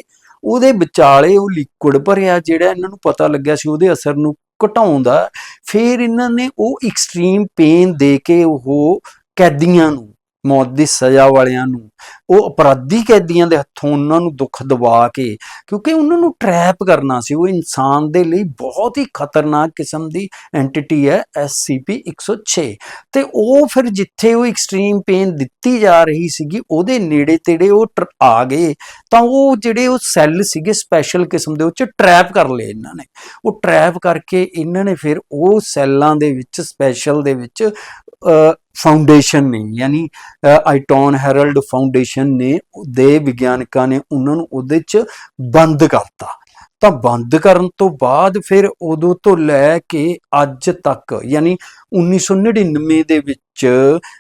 ਉਹਦੇ ਵਿਚਾਲੇ ਉਹ ਲਿਕੁਇਡ ਭਰਿਆ, ਜਿਹੜਾ ਇਹਨਾਂ ਨੂੰ ਪਤਾ ਲੱਗਿਆ ਸੀ ਉਹਦੇ ਅਸਰ ਨੂੰ ਘਟਾਉਂਦਾ। ਫਿਰ ਇਹਨਾਂ ਨੇ ਉਹ ਐਕਸਟ੍ਰੀਮ ਪੇਨ ਦੇ ਕੇ ਉਹ ਕੈਦੀਆਂ ਨੂੰ, ਮੌਤ ਦੀ ਸਜ਼ਾ ਵਾਲਿਆਂ ਨੂੰ ਉਹ ਅਪਰਾਧੀ ਕੈਦੀਆਂ ਦੇ ਹੱਥੋਂ ਉਹਨਾਂ ਨੂੰ ਦੁੱਖ ਦਵਾ ਕੇ, ਕਿਉਂਕਿ ਉਹਨਾਂ ਨੂੰ ਟਰੈਪ ਕਰਨਾ ਸੀ, ਉਹ ਇਨਸਾਨ ਦੇ ਲਈ ਬਹੁਤ ਹੀ ਖਤਰਨਾਕ ਕਿਸਮ ਦੀ ਐਂਟੀਟੀ ਹੈ SCP-106 ਤੇ ਉਹ ਫਿਰ ਜਿੱਥੇ ਉਹ ਐਕਸਟ੍ਰੀਮ ਪੇਨ ਦਿੱਤੀ ਜਾ ਰਹੀ ਸੀਗੀ, ਉਹਦੇ ਨੇੜੇ ਤੇੜੇ ਉਹ ਟਰ- ਆ ਗਏ। ਤਾਂ ਉਹ ਜਿਹੜੇ ਉਹ ਸੈੱਲ ਸੀਗੇ ਸਪੈਸ਼ਲ ਕਿਸਮ ਦੇ, ਉਹ ਚ ਟਰੈਪ ਕਰ ਲਏ ਇਹਨਾਂ ਨੇ। ਉਹ ਟਰੈਪ ਕਰਕੇ ਇਹਨਾਂ ਨੇ ਫਿਰ ਉਹ ਸੈੱਲਾਂ ਦੇ ਵਿੱਚ ਸਪੈਸ਼ਲ ਦੇ ਵਿੱਚ ਫਾਊਂਡੇਸ਼ਨ ਨੇ, ਯਾਨੀ ਆਈਟਨ ਹੈਰਲਡ ਫਾਊਂਡੇਸ਼ਨ ਨੇ ਦੇ ਵਿਗਿਆਨਕਾਂ ਨੇ ਉਹਨਾਂ ਨੂੰ ਉਹਦੇ ਚ ਬੰਦ ਕਰਤਾ। ਤਾਂ ਬੰਦ ਕਰਨ ਤੋਂ ਬਾਅਦ ਫਿਰ ਉਦੋਂ ਤੋਂ ਲੈ ਕੇ ਅੱਜ ਤੱਕ ਯਾਨੀ 1999 ਦੇ ਵਿੱਚ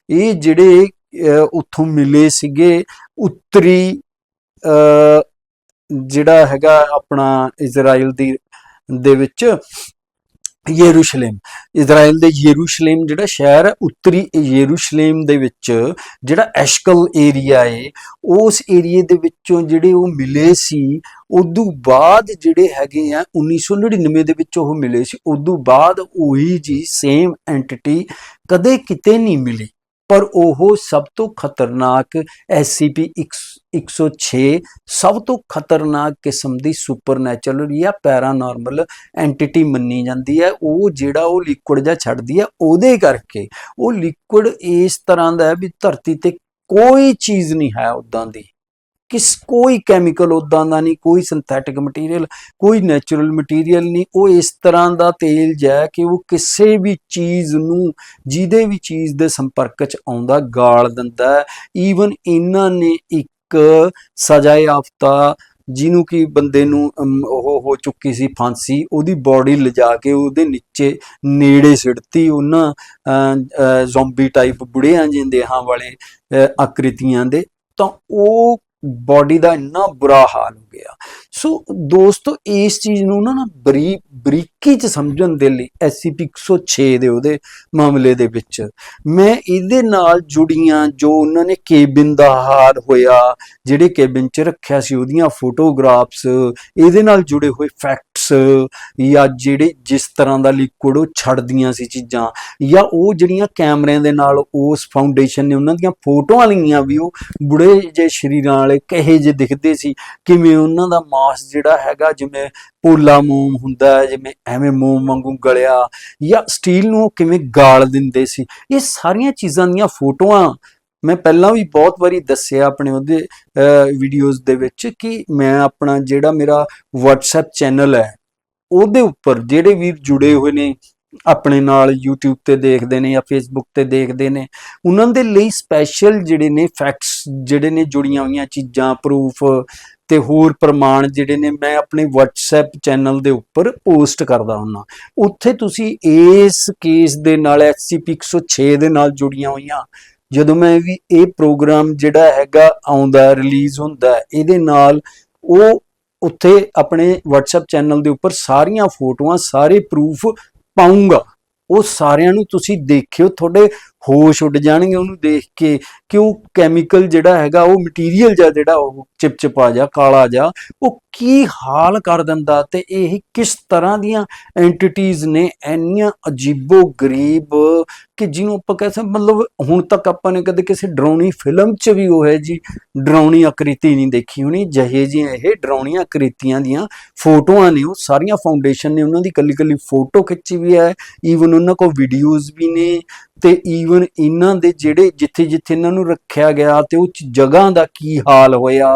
ਇਹ ਜਿਹੜੇ ਅਹ, ਉੱਥੋਂ ਮਿਲੇ ਸੀਗੇ ਉੱਤਰੀ ਅਹ, ਜਿਹੜਾ ਹੈਗਾ ਆਪਣਾ ਇਜ਼ਰਾਈਲ ਦੀ ਦੇ ਵਿੱਚ ਯਰੂਸ਼ਲਮ। ਇਜ਼ਰਾਈਲ ਦੇ ਯਰੂਸ਼ਲਮ ਜਿਹੜਾ ਸ਼ਹਿਰ ਹੈ, ਉੱਤਰੀ ਯਰੂਸ਼ਲਮ ਦੇ ਵਿੱਚ ਜਿਹੜਾ ਐਸ਼ਕਲ ਏਰੀਆ ਏ, ਉਸ ਏਰੀਏ ਦੇ ਵਿੱਚੋਂ ਜਿਹੜੇ ਉਹ ਮਿਲੇ ਸੀ, ਉਦੋਂ ਬਾਅਦ ਜਿਹੜੇ ਹੈਗੇ ਆ 1999 ਦੇ ਵਿੱਚ ਉਹ ਮਿਲੇ ਸੀ, ਉਦੋਂ ਬਾਅਦ ਉਹੀ ਜੀ ਸੇਮ ਐਂਟੀਟੀ ਕਦੇ ਕਿਤੇ ਨਹੀਂ ਮਿਲੀ। ਪਰ ਉਹ ਸਭ ਤੋਂ ਖਤਰਨਾਕ SCP 106 ਸਭ ਤੋਂ ਖਤਰਨਾਕ ਕਿਸਮ ਦੀ ਸੁਪਰਨੈਚੁਰਲ ਜਾਂ ਪੈਰਾਨੋਰਮਲ ਐਂਟੀਟੀ ਮੰਨੀ ਜਾਂਦੀ ਹੈ। ਉਹ ਜਿਹੜਾ ਉਹ ਲਿਕੁਇਡ ਜਾਂ ਛੱਡਦੀ ਹੈ, ਉਹਦੇ ਕਰਕੇ ਉਹ ਲਿਕੁਇਡ ਇਸ ਤਰ੍ਹਾਂ ਦਾ ਹੈ ਵੀ ਧਰਤੀ ਤੇ ਕੋਈ ਚੀਜ਼ ਨਹੀਂ ਹੈ ਉਦਾਂ ਦੀ। ਕਿਸ ਕੋਈ ਕੈਮੀਕਲ ਉਦਾਂ ਦਾ ਨਹੀਂ, ਕੋਈ ਸਿੰਥੈਟਿਕ ਮਟੀਰੀਅਲ ਕੋਈ ਨੈਚੁਰਲ ਮਟੀਰੀਅਲ ਨਹੀਂ। ਉਹ ਇਸ ਤਰ੍ਹਾਂ ਦਾ ਤੇਲ ਹੈ ਕਿ ਉਹ ਕਿਸੇ ਵੀ ਚੀਜ਼ ਨੂੰ, ਜਿਹਦੇ ਵੀ ਚੀਜ਼ ਦੇ ਸੰਪਰਕ ਚ ਆਉਂਦਾ, ਗਾਲ ਦਿੰਦਾ ਈਵਨ ਇਹਨਾਂ ਨੇ ਇੱਕ ਸਜਾਏ ਆਫ਼ਤਾ ਜਿਹਨੂੰ ਕਿ ਬੰਦੇ ਨੂੰ ਉਹ ਹੋ ਚੁੱਕੀ ਸੀ ਫਾਂਸੀ, ਉਹਦੀ ਬਾਡੀ ਲਿਜਾ ਕੇ ਉਹਦੇ ਨੀਚੇ ਨੇੜੇ ਸਿੜਤੀ ਉਹਨਾਂ ਜ਼ੋਂਬੀ ਟਾਈਪ ਬੁੜਿਆਂ ਜਿੰਦੇ ਵਾਲੇ ਆਕ੍ਰਿਤੀਆਂ ਦੇ। ਤਾਂ ਉਹ ਬਾਡੀ ਦਾ ਇੰਨਾ ਬੁਰਾ ਹਾਲ ਹੋ ਗਿਆ। ਸੋ ਦੋਸਤੋ, ਇਸ ਚੀਜ਼ ਨੂੰ ਨਾ ਨਾ ਬਰੀ, ਬਰੀਕੀ ਚ ਸਮਝਣ ਦੇ ਲਈ SCP 106 ਦੇ ਉਹਦੇ ਮਾਮਲੇ ਦੇ ਵਿੱਚ ਮੈਂ ਇਹਦੇ ਨਾਲ ਜੁੜੀਆਂ ਜੋ ਉਹਨਾਂ ਨੇ ਕੇਬਿਨ ਦਾ ਹਾਲ ਹੋਇਆ, ਜਿਹੜੇ ਕੇਬਿਨ ਚ ਰੱਖਿਆ ਸੀ ਉਹਦੀਆਂ ਫੋਟੋਗ੍ਰਾਫਸ, ਇਹਦੇ ਨਾਲ ਜੁੜੇ ਹੋਏ ਫੈਕਟ ਜਾਂ ਜਿਹੜੇ ਜਿਸ ਤਰ੍ਹਾਂ ਦਾ ਲਿਕੁਇਡ ਉਹ ਛੱਡਦੀਆਂ ਸੀ ਚੀਜ਼ਾਂ, ਜਾਂ ਉਹ ਜਿਹੜੀਆਂ ਕੈਮਰਿਆਂ ਦੇ ਨਾਲ ਉਸ ਫਾਊਂਡੇਸ਼ਨ ਨੇ ਉਹਨਾਂ ਦੀਆਂ ਫੋਟੋਆਂ ਲਈਆਂ ਵੀ ਉਹ ਬੁੜੇ ਜੇ ਸ਼ਰੀਰਾਂ ਵਾਲੇ ਕਹੇ ਜੇ ਦਿਖਦੇ ਸੀ, ਕਿਵੇਂ ਉਹਨਾਂ ਦਾ ਮਾਸ ਜਿਹੜਾ ਹੈਗਾ ਜਿਵੇਂ ਪੋਲਾ ਮੋਮ ਹੁੰਦਾ, ਜਿਵੇਂ ਐਵੇਂ ਮੋਮ ਵਾਂਗੂ ਗਲਿਆ, ਜਾਂ ਸਟੀਲ ਨੂੰ ਉਹ ਕਿਵੇਂ ਗਾਲ ਦਿੰਦੇ ਸੀ, ਇਹ ਸਾਰੀਆਂ ਚੀਜ਼ਾਂ ਦੀਆਂ ਫੋਟੋਆਂ ਮੈਂ ਪਹਿਲਾਂ ਵੀ ਬਹੁਤ ਵਾਰੀ ਦੱਸਿਆ ਆਪਣੇ ਉਹਦੇ ਵੀਡੀਓਜ਼ ਦੇ ਵਿੱਚ ਕਿ ਮੈਂ ਆਪਣਾ ਜਿਹੜਾ ਮੇਰਾ WhatsApp ਚੈਨਲ ਹੈ ਉਹਦੇ ਉੱਪਰ ਜਿਹੜੇ ਵੀਰ ਜੁੜੇ ਹੋਏ ਨੇ, ਆਪਣੇ ਨਾਲ YouTube ਤੇ ਦੇਖਦੇ ਨੇ ਜਾਂ Facebook ਤੇ ਦੇਖਦੇ ਨੇ, ਉਹਨਾਂ ਦੇ ਲਈ ਸਪੈਸ਼ਲ ਜਿਹੜੇ ਨੇ ਫੈਕਟਸ ਜਿਹੜੇ ਨੇ ਜੁੜੀਆਂ ਹੋਈਆਂ ਚੀਜ਼ਾਂ ਪ੍ਰੂਫ ਤੇ ਹੋਰ ਪ੍ਰਮਾਣ ਜਿਹੜੇ ਨੇ ਮੈਂ ਆਪਣੇ WhatsApp ਚੈਨਲ ਦੇ ਉੱਪਰ ਪੋਸਟ ਕਰਦਾ ਹੁੰਨਾ ਉੱਥੇ ਤੁਸੀਂ ਇਸ ਕੇਸ ਦੇ ਨਾਲ SCP 106 ਦੇ ਨਾਲ ਜੁੜੀਆਂ ਹੋਈਆਂ। ਜਦੋਂ ਮੈਂ ਵੀ ਇਹ ਪ੍ਰੋਗਰਾਮ ਜਿਹੜਾ ਹੈਗਾ ਆਉਂਦਾ ਰਿਲੀਜ਼ ਹੁੰਦਾ, ਇਹਦੇ ਨਾਲ ਉਹ ਉੱਥੇ ਆਪਣੇ WhatsApp ਚੈਨਲ ਦੇ ਉੱਪਰ ਸਾਰੀਆਂ ਫੋਟੋਆਂ, ਸਾਰੇ ਪ੍ਰੂਫ ਪਾਉਂਗਾ। ਉਹ ਸਾਰਿਆਂ ਨੂੰ ਤੁਸੀਂ ਦੇਖਿਓ, ਤੁਹਾਡੇ ਹੋਸ਼ ਉੱਡ ਜਾਣਗੇ ਉਹਨੂੰ ਦੇਖ ਕੇ ਕਿ ਉਹ ਕੈਮੀਕਲ ਜਿਹੜਾ ਹੈਗਾ, ਉਹ ਮਟੀਰੀਅਲ ਜਾਂ ਜਿਹੜਾ ਉਹ ਚਿਪਚਿਪਾ ਜਾ ਕਾਲਾ ਜਾ ਉਹ ਕੀ ਹਾਲ ਕਰ ਦਿੰਦਾ ਤੇ ਇਹ ਕਿਸ ਤਰ੍ਹਾਂ ਦੀਆਂ ਐਂਟੀਟੀਜ਼ ਨੇ ਇੰਨੀਆਂ ਅਜੀਬੋ ਗਰੀਬ ਕਿ ਜਿਹਨੂੰ ਆਪਾਂ ਕਹਿ ਸਕਦੇ, ਮਤਲਬ ਹੁਣ ਤੱਕ ਆਪਾਂ ਨੇ ਕਦੇ ਕਿਸੇ ਡਰਾਉਣੀ ਫਿਲਮ 'ਚ ਵੀ ਉਹ ਹੈ ਜੀ, ਡਰਾਉਣੀ ਆਕ੍ਰਿਤੀ ਨਹੀਂ ਦੇਖੀ ਹੋਣੀ, ਜਿਹੇ ਜਿਹੀਆਂ ਇਹ ਡਰਾਉਣੀਆਂ ਆਕ੍ਰਿਤੀਆਂ ਦੀਆਂ ਫੋਟੋਆਂ ਨੇ, ਉਹ ਸਾਰੀਆਂ ਫਾਊਂਡੇਸ਼ਨ ਨੇ, ਉਹਨਾਂ ਦੀ ਕੱਲੀ ਕੱਲੀ ਫੋਟੋ ਖਿੱਚੀ ਵੀ ਹੈ ਈਵਨ ਉਹਨਾਂ ਕੋਲ ਵੀਡੀਓਜ਼ ਵੀ ਨੇ ਤੇ ਈਵਨ ਇਹਨਾਂ ਦੇ ਜਿਹੜੇ ਜਿੱਥੇ ਜਿੱਥੇ ਇਹਨਾਂ ਨੂੰ ਰੱਖਿਆ ਗਿਆ ਤੇ ਉਹ ਚ ਜਗ੍ਹਾ ਦਾ ਕੀ ਹਾਲ ਹੋਇਆ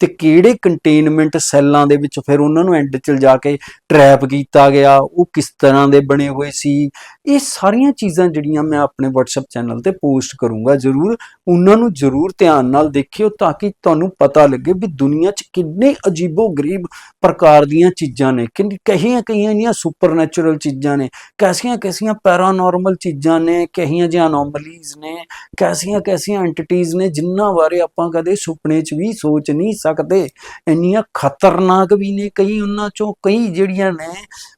ਤੇ ਕਿਹੜੇ ਕੰਟੇਨਮੈਂਟ ਸੈੱਲਾਂ ਦੇ ਵਿੱਚ ਫਿਰ ਉਹਨਾਂ ਨੂੰ ਐਂਡ 'ਚ ਜਾ ਕੇ ਟਰੈਪ ਕੀਤਾ ਗਿਆ, ਉਹ ਕਿਸ ਤਰ੍ਹਾਂ ਦੇ ਬਣੇ ਹੋਏ ਸੀ, ਇਹ ਸਾਰੀਆਂ ਚੀਜ਼ਾਂ ਜਿਹੜੀਆਂ ਮੈਂ ਆਪਣੇ WhatsApp ਚੈਨਲ ਤੇ ਪੋਸਟ ਕਰੂੰਗਾ ਜ਼ਰੂਰ, ਉਹਨਾਂ ਨੂੰ ਜ਼ਰੂਰ ਧਿਆਨ ਨਾਲ ਦੇਖਿਓ ਤਾਂ ਕਿ ਤੁਹਾਨੂੰ ਪਤਾ ਲੱਗੇ ਵੀ ਦੁਨੀਆ 'ਚ ਕਿੰਨੇ ਅਜੀਬੋ-ਗਰੀਬ ਪ੍ਰਕਾਰ ਦੀਆਂ ਚੀਜ਼ਾਂ ਨੇ, ਕਿੰਨੀ ਕਹੀਆਂ ਕਹੀਆਂ ਇੰਨੀਆਂ ਸੁਪਰਨੈਚੁਰਲ ਚੀਜ਼ਾਂ ਨੇ ਕੈਸੀਆਂ ਕੈਸੀਆਂ ਪੈਰਾਨੋਰਮਲ ਚੀਜ਼ਾਂ ਨੇ ਕਹੀਆਂ ਜਿਹੀਆਂ ਅਨੋਮਲੀਜ਼ ਨੇ ਕੈਸੀਆਂ ਕੈਸੀਆਂ ਐਂਟੀਟੀਜ਼ ਨੇ ਜਿਨ੍ਹਾਂ ਬਾਰੇ ਆਪਾਂ ਕਦੇ ਸੁਪਨੇ 'ਚ ਵੀ ਸੋਚ ਨਹੀਂ ਸਕਦੇ। ਇੰਨੀਆਂ ਖਤਰਨਾਕ ਵੀ ਨੇ ਕਈ ਉਹਨਾਂ 'ਚੋਂ ਕਈ ਜਿਹੜੀਆਂ ਨੇ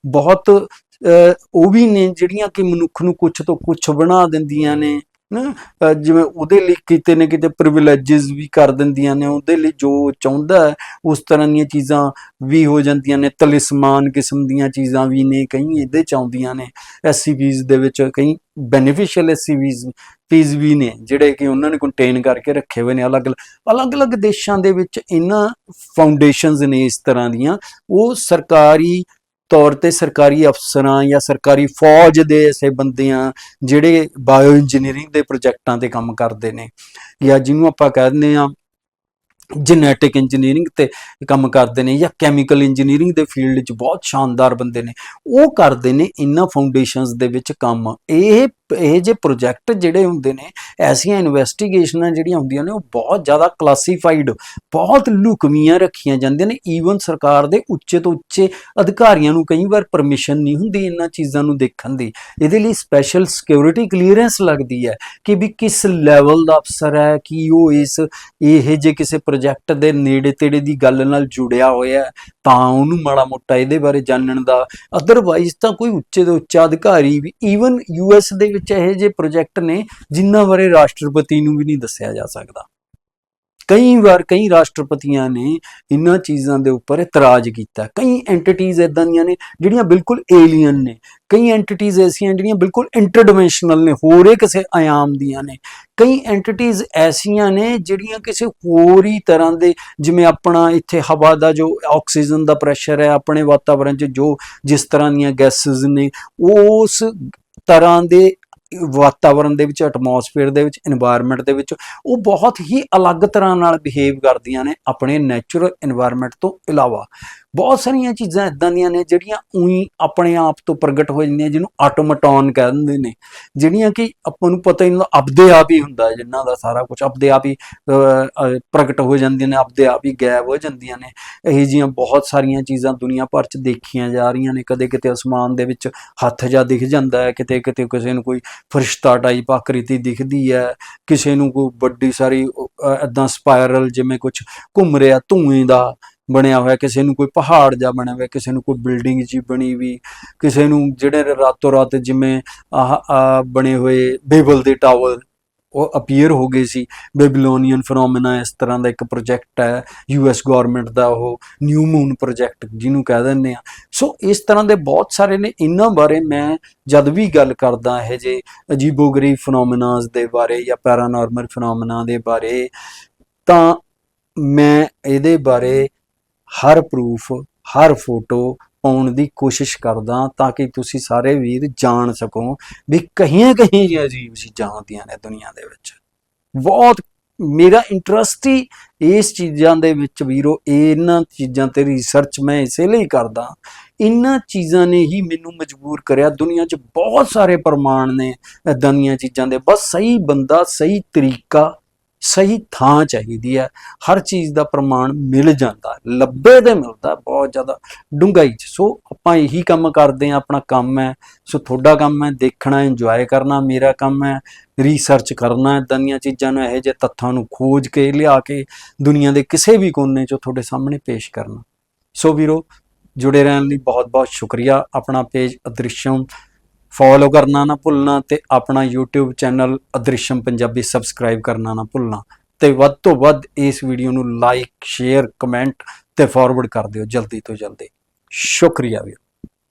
ਬਹੁਤ ਅਹ, ਉਹ ਵੀ ਨੇ ਜਿਹੜੀਆਂ ਕਿ ਮਨੁੱਖ ਨੂੰ ਕੁਝ ਤੋਂ ਕੁਝ ਬਣਾ ਦਿੰਦੀਆਂ ਨੇ। ਨਾ ਜਿਵੇਂ ਉਹਦੇ ਲਈ ਕਿਤੇ ਨਾ ਕਿਤੇ ਪ੍ਰਿਵਿਲੇजेस ਵੀ ਕਰ ਦਿੰਦੀਆਂ ਨੇ, ਉਹਦੇ ਲਈ ਜੋ ਚਾਹੁੰਦਾ ਹੈ, ਉਸ ਤਰ੍ਹਾਂ ਦੀਆਂ ਚੀਜ਼ਾਂ ਵੀ ਹੋ ਜਾਂਦੀਆਂ ਨੇ, ਤਲਿਸਮਾਨ ਕਿਸਮ ਦੀਆਂ ਚੀਜ਼ਾਂ ਵੀ ਨੇ, ਕਈ ਇਹਦੇ ਚ ਆਉਂਦੀਆਂ ਨੇ। ਐਸਸੀਵੀਜ਼ ਦੇ ਵਿੱਚ ਕਈ ਬੈਨੀਫੀਸ਼ੀਅਲ ਐਸਸੀਵੀਜ਼ ਫੀਸ ਵੀ ਨੇ, ਜਿਹੜੇ ਕਿ ਉਹਨਾਂ ਨੇ ਕੰਟੇਨ ਕਰਕੇ ਰੱਖੇ ਹੋਏ ਨੇ ਅਲੱਗ ਅਲੱਗ-ਅਲੱਗ ਦੇਸ਼ਾਂ ਦੇ ਵਿੱਚ ਇਹਨਾਂ ਫਾਊਂਡੇਸ਼ਨਸ ਨੇ ਇਸ ਤਰ੍ਹਾਂ ਦੀਆਂ। ਉਹ ਸਰਕਾਰੀ ਤੌਰ ਤੇ ਸਰਕਾਰੀ ਅਫਸਰਾਂ ਜਾਂ ਸਰਕਾਰੀ ਫੌਜ ਦੇ ਐਸੇ ਬੰਦੇ ਬੰਦਿਆਂ ਜਿਹੜੇ ਬਾਇਓ ਇੰਜੀਨੀਅਰਿੰਗ ਦੇ ਪ੍ਰੋਜੈਕਟਾਂ ਤੇ ਕੰਮ ਕਰਦੇ ਨੇ ਜਾਂ ਜਿਹਨੂੰ ਆਪਾਂ ਕਹਿੰਦੇ ਆ ਜੈਨੇਟਿਕ ਇੰਜੀਨੀਅਰਿੰਗ ਤੇ ਕੰਮ ਕਰਦੇ ਨੇ ਜਾਂ ਕੈਮੀਕਲ ਇੰਜੀਨੀਅਰਿੰਗ ਦੇ ਫੀਲਡ 'ਚ ਬਹੁਤ ਸ਼ਾਨਦਾਰ ਬੰਦੇ ਨੇ, ਉਹ ਕਰਦੇ ਨੇ ਇਹਨਾਂ ਫਾਊਂਡੇਸ਼ਨਸ ਦੇ ਵਿੱਚ ਕੰਮ। ਇਹ ਇਹ ਜੇ ਪ੍ਰੋਜੈਕਟ ਜਿਹੜੇ ਹੁੰਦੇ ਨੇ, ਐਸੀਆਂ ਇਨਵੈਸਟੀਗੇਸ਼ਨਾਂ ਜਿਹੜੀਆਂ ਹੁੰਦੀਆਂ ਨੇ, ਉਹ ਬਹੁਤ ਜ਼ਿਆਦਾ ਕਲਾਸੀਫਾਈਡ ਬਹੁਤ ਲੁਕਵੀਆਂ ਰੱਖੀਆਂ ਜਾਂਦੀਆਂ ਨੇ। ਈਵਨ ਸਰਕਾਰ ਦੇ ਉੱਚੇ ਤੋਂ ਉੱਚੇ ਅਧਿਕਾਰੀਆਂ ਨੂੰ ਕਈ ਵਾਰ ਪਰਮਿਸ਼ਨ ਨਹੀਂ ਹੁੰਦੀ ਇਹਨਾਂ ਚੀਜ਼ਾਂ ਨੂੰ ਦੇਖਣ ਦੀ। ਇਹਦੇ ਲਈ ਸਪੈਸ਼ਲ ਸਿਕਿਉਰਿਟੀ ਕਲੀਅਰੈਂਸ ਲੱਗਦੀ ਹੈ ਕਿ ਵੀ ਕਿਸ ਲੈਵਲ ਦਾ ਅਫਸਰ ਹੈ, ਕਿ ਉਹ ਇਸ, ਇਹ ਜੇ ਕਿਸੇ ਪ੍ਰੋਜੈਕਟ ਦੇ ਨੇੜੇ ਤੇੜੇ ਦੀ ਗੱਲ ਨਾਲ ਜੁੜਿਆ ਹੋਇਆ ਤਾਂ ਉਹਨੂੰ ਮਾੜਾ ਮੋਟਾ ਇਹਦੇ ਬਾਰੇ ਜਾਣਨ ਦਾ। ਅਦਰਵਾਈਜ਼ ਤਾਂ ਕੋਈ ਉੱਚੇ ਤੋਂ ਉੱਚਾ ਅਧਿਕਾਰੀ ਵੀ ਈਵਨ ਯੂਐਸ ਦੇ ਵਿੱਚ ਇਹੋ ਜਿਹੇ ਪ੍ਰੋਜੈਕਟ ਨੇ ਜਿਨ੍ਹਾਂ ਬਾਰੇ ਰਾਸ਼ਟਰਪਤੀ ਨੂੰ ਵੀ ਨਹੀਂ ਦੱਸਿਆ ਜਾ ਸਕਦਾ। ਕਈ ਵਾਰ ਕਈ ਰਾਸ਼ਟਰਪਤੀਆਂ ਨੇ ਇਹਨਾਂ ਚੀਜ਼ਾਂ ਦੇ ਉੱਪਰ ਇਤਰਾਜ਼ ਕੀਤਾ। ਕਈ ਐਂਟੀਟੀਜ਼ ਇਦਾਂ ਦੀਆਂ ਨੇ ਜਿਹੜੀਆਂ ਬਿਲਕੁਲ ਏਲੀਅਨ ਨੇ। ਕਈ ਐਂਟੀਟੀਜ਼ ਐਸੀਆਂ ਜਿਹੜੀਆਂ ਬਿਲਕੁਲ ਇੰਟਰਡਿਮੈਂਸ਼ਨਲ ਨੇ, ਹੋਰ ਹੀ ਕਿਸੇ ਆਯਾਮ ਦੀਆਂ ਨੇ। ਕਈ ਐਂਟੀਟੀਜ਼ ਐਸੀਆਂ ਨੇ ਜਿਹੜੀਆਂ ਕਿਸੇ ਹੋਰ ਹੀ ਤਰ੍ਹਾਂ ਦੇ ਜਿਵੇਂ ਆਪਣਾ ਇੱਥੇ ਹਵਾ ਦਾ ਜੋ ਆਕਸੀਜਨ ਦਾ ਪ੍ਰੈਸ਼ਰ ਹੈ, ਆਪਣੇ ਵਾਤਾਵਰਣ 'ਚ ਜੋ ਜਿਸ ਤਰ੍ਹਾਂ ਦੀਆਂ ਗੈਸਸ ਨੇ, ਉਸ ਤਰ੍ਹਾਂ ਦੇ ਵਾਤਾਵਰਣ ਦੇ ਵਿੱਚ ਐਟਮੋਸਫੇਅਰ ਦੇ ਵਿੱਚ এনवायरमेंट ਦੇ ਵਿੱਚ, ਉਹ ਬਹੁਤ ਹੀ ਅਲੱਗ ਤਰ੍ਹਾਂ ਨਾਲ ਬਿਹੇਵ ਕਰਦੀਆਂ ਨੇ ਆਪਣੇ ਨੇਚਰਲ এনवायरमेंट ਤੋਂ ਇਲਾਵਾ। ਬਹੁਤ ਸਾਰੀਆਂ ਚੀਜ਼ਾਂ ਇਦਾਂ ਦੀਆਂ ਨੇ ਜਿਹੜੀਆਂ ਉਹੀ ਆਪਣੇ ਆਪ ਤੋਂ ਪ੍ਰਗਟ ਹੋ ਜਾਂਦੀਆਂ, ਜਿਹਨੂੰ ਆਟੋਮੈਟਨ ਕਹਿ ਦਿੰਦੇ ਨੇ। ਜਿਹੜੀਆਂ ਕਿ ਆਪਾਂ ਨੂੰ ਪਤਾ ਹੀ ਨਹੀਂ, ਆਪਦੇ ਆਪ ਹੀ ਹੁੰਦਾ ਜਿਨ੍ਹਾਂ ਦਾ ਸਾਰਾ ਕੁਝ ਆਪਦੇ ਆਪ ਹੀ ਪ੍ਰਗਟ ਹੋ ਜਾਂਦੀਆਂ ਨੇ, ਆਪਦੇ ਆਪ ਹੀ ਗਾਇਬ ਹੋ ਜਾਂਦੀਆਂ ਨੇ। ਇਹ ਜੀਆਂ ਬਹੁਤ ਸਾਰੀਆਂ ਚੀਜ਼ਾਂ ਦੁਨੀਆ ਭਰ 'ਚ ਦੇਖੀਆਂ ਜਾ ਰਹੀਆਂ ਨੇ। ਕਦੇ ਕਿਤੇ ਅਸਮਾਨ ਦੇ ਵਿੱਚ ਹੱਥ ਜਾ ਦਿਖ ਜਾਂਦਾ ਹੈ, ਕਿਤੇ ਕਿਤੇ ਕਿਸੇ ਨੂੰ ਕੋਈ ਫਰਿਸ਼ਤਾ ਟਾਈਪ ਆਕ੍ਰਿਤੀ ਦਿਖਦੀ ਹੈ, ਕਿਸੇ ਨੂੰ ਕੋਈ ਵੱਡੀ ਸਾਰੀ ਐਦਾਂ ਸਪਾਇਰਲ ਜਿਵੇਂ ਕੁਝ ਘੁੰਮ ਰਿਹਾ ਧੂਏ ਦਾ। ਬਣਿਆ ਹੋਇਆ, ਕਿਸੇ ਨੂੰ ਕੋਈ ਪਹਾੜ ਜਾ ਬਣਿਆ ਹੋਇਆ, ਕਿਸੇ ਨੂੰ ਕੋਈ ਬਿਲਡਿੰਗ ਜੀ ਬਣੀ ਵੀ, ਕਿਸੇ ਨੂੰ ਜਿਹੜੇ ਰਾਤੋਂ ਰਾਤ ਜਿਵੇਂ ਆਹ ਬਣੇ ਹੋਏ ਬੇਬਲ ਦੇ ਟਾਵਰ, ਉਹ ਅਪੀਅਰ ਹੋ ਗਏ ਸੀ। ਬੇਬੀਲੋਨੀਅਨ ਫੀਨੋਮੇਨਾ ਇਸ ਤਰ੍ਹਾਂ ਦਾ ਇੱਕ ਪ੍ਰੋਜੈਕਟ ਹੈ ਯੂਐਸ ਗਵਰਨਮੈਂਟ ਦਾ ਉਹ ਨਿਊ ਮੂਨ ਪ੍ਰੋਜੈਕਟ ਜਿਹਨੂੰ ਕਹਿ ਦਿੰਦੇ ਆ। ਸੋ ਇਸ ਤਰ੍ਹਾਂ ਦੇ ਬਹੁਤ ਸਾਰੇ ਨੇ, ਇਹਨਾਂ ਬਾਰੇ ਮੈਂ ਜਦ ਵੀ ਗੱਲ ਕਰਦਾ ਇਹ ਜੇ ਅਜੀਬੋਗਰੀ ਫੀਨੋਮੇਨਾਸ ਦੇ ਬਾਰੇ ਜਾਂ ਪੈਰਾਨੋਰਮਲ ਫੀਨੋਮੇਨਾ ਦੇ ਬਾਰੇ, ਤਾਂ ਮੈਂ ਇਹਦੇ ਬਾਰੇ ਹਰ ਪ੍ਰੂਫ, ਹਰ ਫੋਟੋ ਪਾਉਣ ਦੀ ਕੋਸ਼ਿਸ਼ ਕਰਦਾ ਤਾਂ ਕਿ ਤੁਸੀਂ ਸਾਰੇ ਵੀਰ ਜਾਣ ਸਕੋ ਵੀ ਕਹੀਆਂ ਕਹੀਆਂ ਅਜੀਬ ਚੀਜ਼ਾਂ ਹੁੰਦੀਆਂ ਨੇ ਦੁਨੀਆ ਦੇ ਵਿੱਚ। ਬਹੁਤ ਮੇਰਾ ਇੰਟਰਸਟ ਹੀ ਇਸ ਚੀਜ਼ਾਂ ਦੇ ਵਿੱਚ ਵੀਰੋ, ਇਹਨਾਂ ਚੀਜ਼ਾਂ ਤੇ ਰਿਸਰਚ ਮੈਂ ਇਸੇ ਲਈ ਕਰਦਾ। ਇਹਨਾਂ ਚੀਜ਼ਾਂ ਨੇ ਹੀ ਮੈਨੂੰ ਮਜਬੂਰ ਕਰਿਆ। ਦੁਨੀਆ 'ਚ ਬਹੁਤ ਸਾਰੇ ਪ੍ਰਮਾਣ ਨੇ ਇਦਾਂ ਦੀਆਂ ਚੀਜ਼ਾਂ ਦੇ। ਬਸ ਸਹੀ ਬੰਦਾ, ਸਹੀ ਤਰੀਕਾ ਸਹੀ ਥਾਂ ਚਾਹੀਦੀ ਹੈ। ਹਰ ਚੀਜ਼ ਦਾ ਪ੍ਰਮਾਣ ਮਿਲ ਜਾਂਦਾ, ਲੱਭੇ ਦੇ ਮਿਲਦਾ, ਬਹੁਤ ਜ਼ਿਆਦਾ ਡੂੰਘਾਈ 'ਚ। ਸੋ ਆਪਾਂ ਇਹੀ ਕੰਮ ਕਰਦੇ ਆ ਆਪਣਾ ਕੰਮ ਹੈ। ਸੋ ਤੁਹਾਡਾ ਕੰਮ ਹੈ, ਦੇਖਣਾ ਇੰਜੋਏ ਕਰਨਾ, ਮੇਰਾ ਕੰਮ ਹੈ ਰਿਸਰਚ ਕਰਨਾ ਇਦਾਂ ਦੀਆਂ ਚੀਜ਼ਾਂ ਨੂੰ, ਇਹੋ ਜਿਹੇ ਤੱਥਾਂ ਨੂੰ ਖੋਜ ਕੇ, ਲਿਆ ਕੇ ਦੁਨੀਆ ਦੇ ਕਿਸੇ ਵੀ ਕੋਨੇ 'ਚੋਂ ਤੁਹਾਡੇ ਸਾਹਮਣੇ ਪੇਸ਼ ਕਰਨਾ। ਸੋ ਵੀਰੋ, ਜੁੜੇ ਰਹਿਣ ਲਈ ਬਹੁਤ ਬਹੁਤ ਸ਼ੁਕਰੀਆ। ਆਪਣਾ ਪੇਜ ਅਦ੍ਰਿਸ਼ਮ ਫੋਲੋ ਕਰਨਾ ਨਾ ਭੁੱਲਣਾ ਤੇ ਆਪਣਾ YouTube channel Adrishyam Punjabi subscribe ਕਰਨਾ ਨਾ ਭੁੱਲਣਾ। ਤੇ ਵੱਧ ਤੋਂ ਵੱਧ ਇਸ ਵੀਡੀਓ ਨੂੰ ਲਾਈਕ ਸ਼ੇਅਰ ਕਮੈਂਟ ਤੇ ਫਾਰਵਰਡ ਕਰ ਦਿਓ ਜਲਦੀ ਤੋਂ ਜਲਦੀ। ਸ਼ੁਕਰੀਆ ਵੀ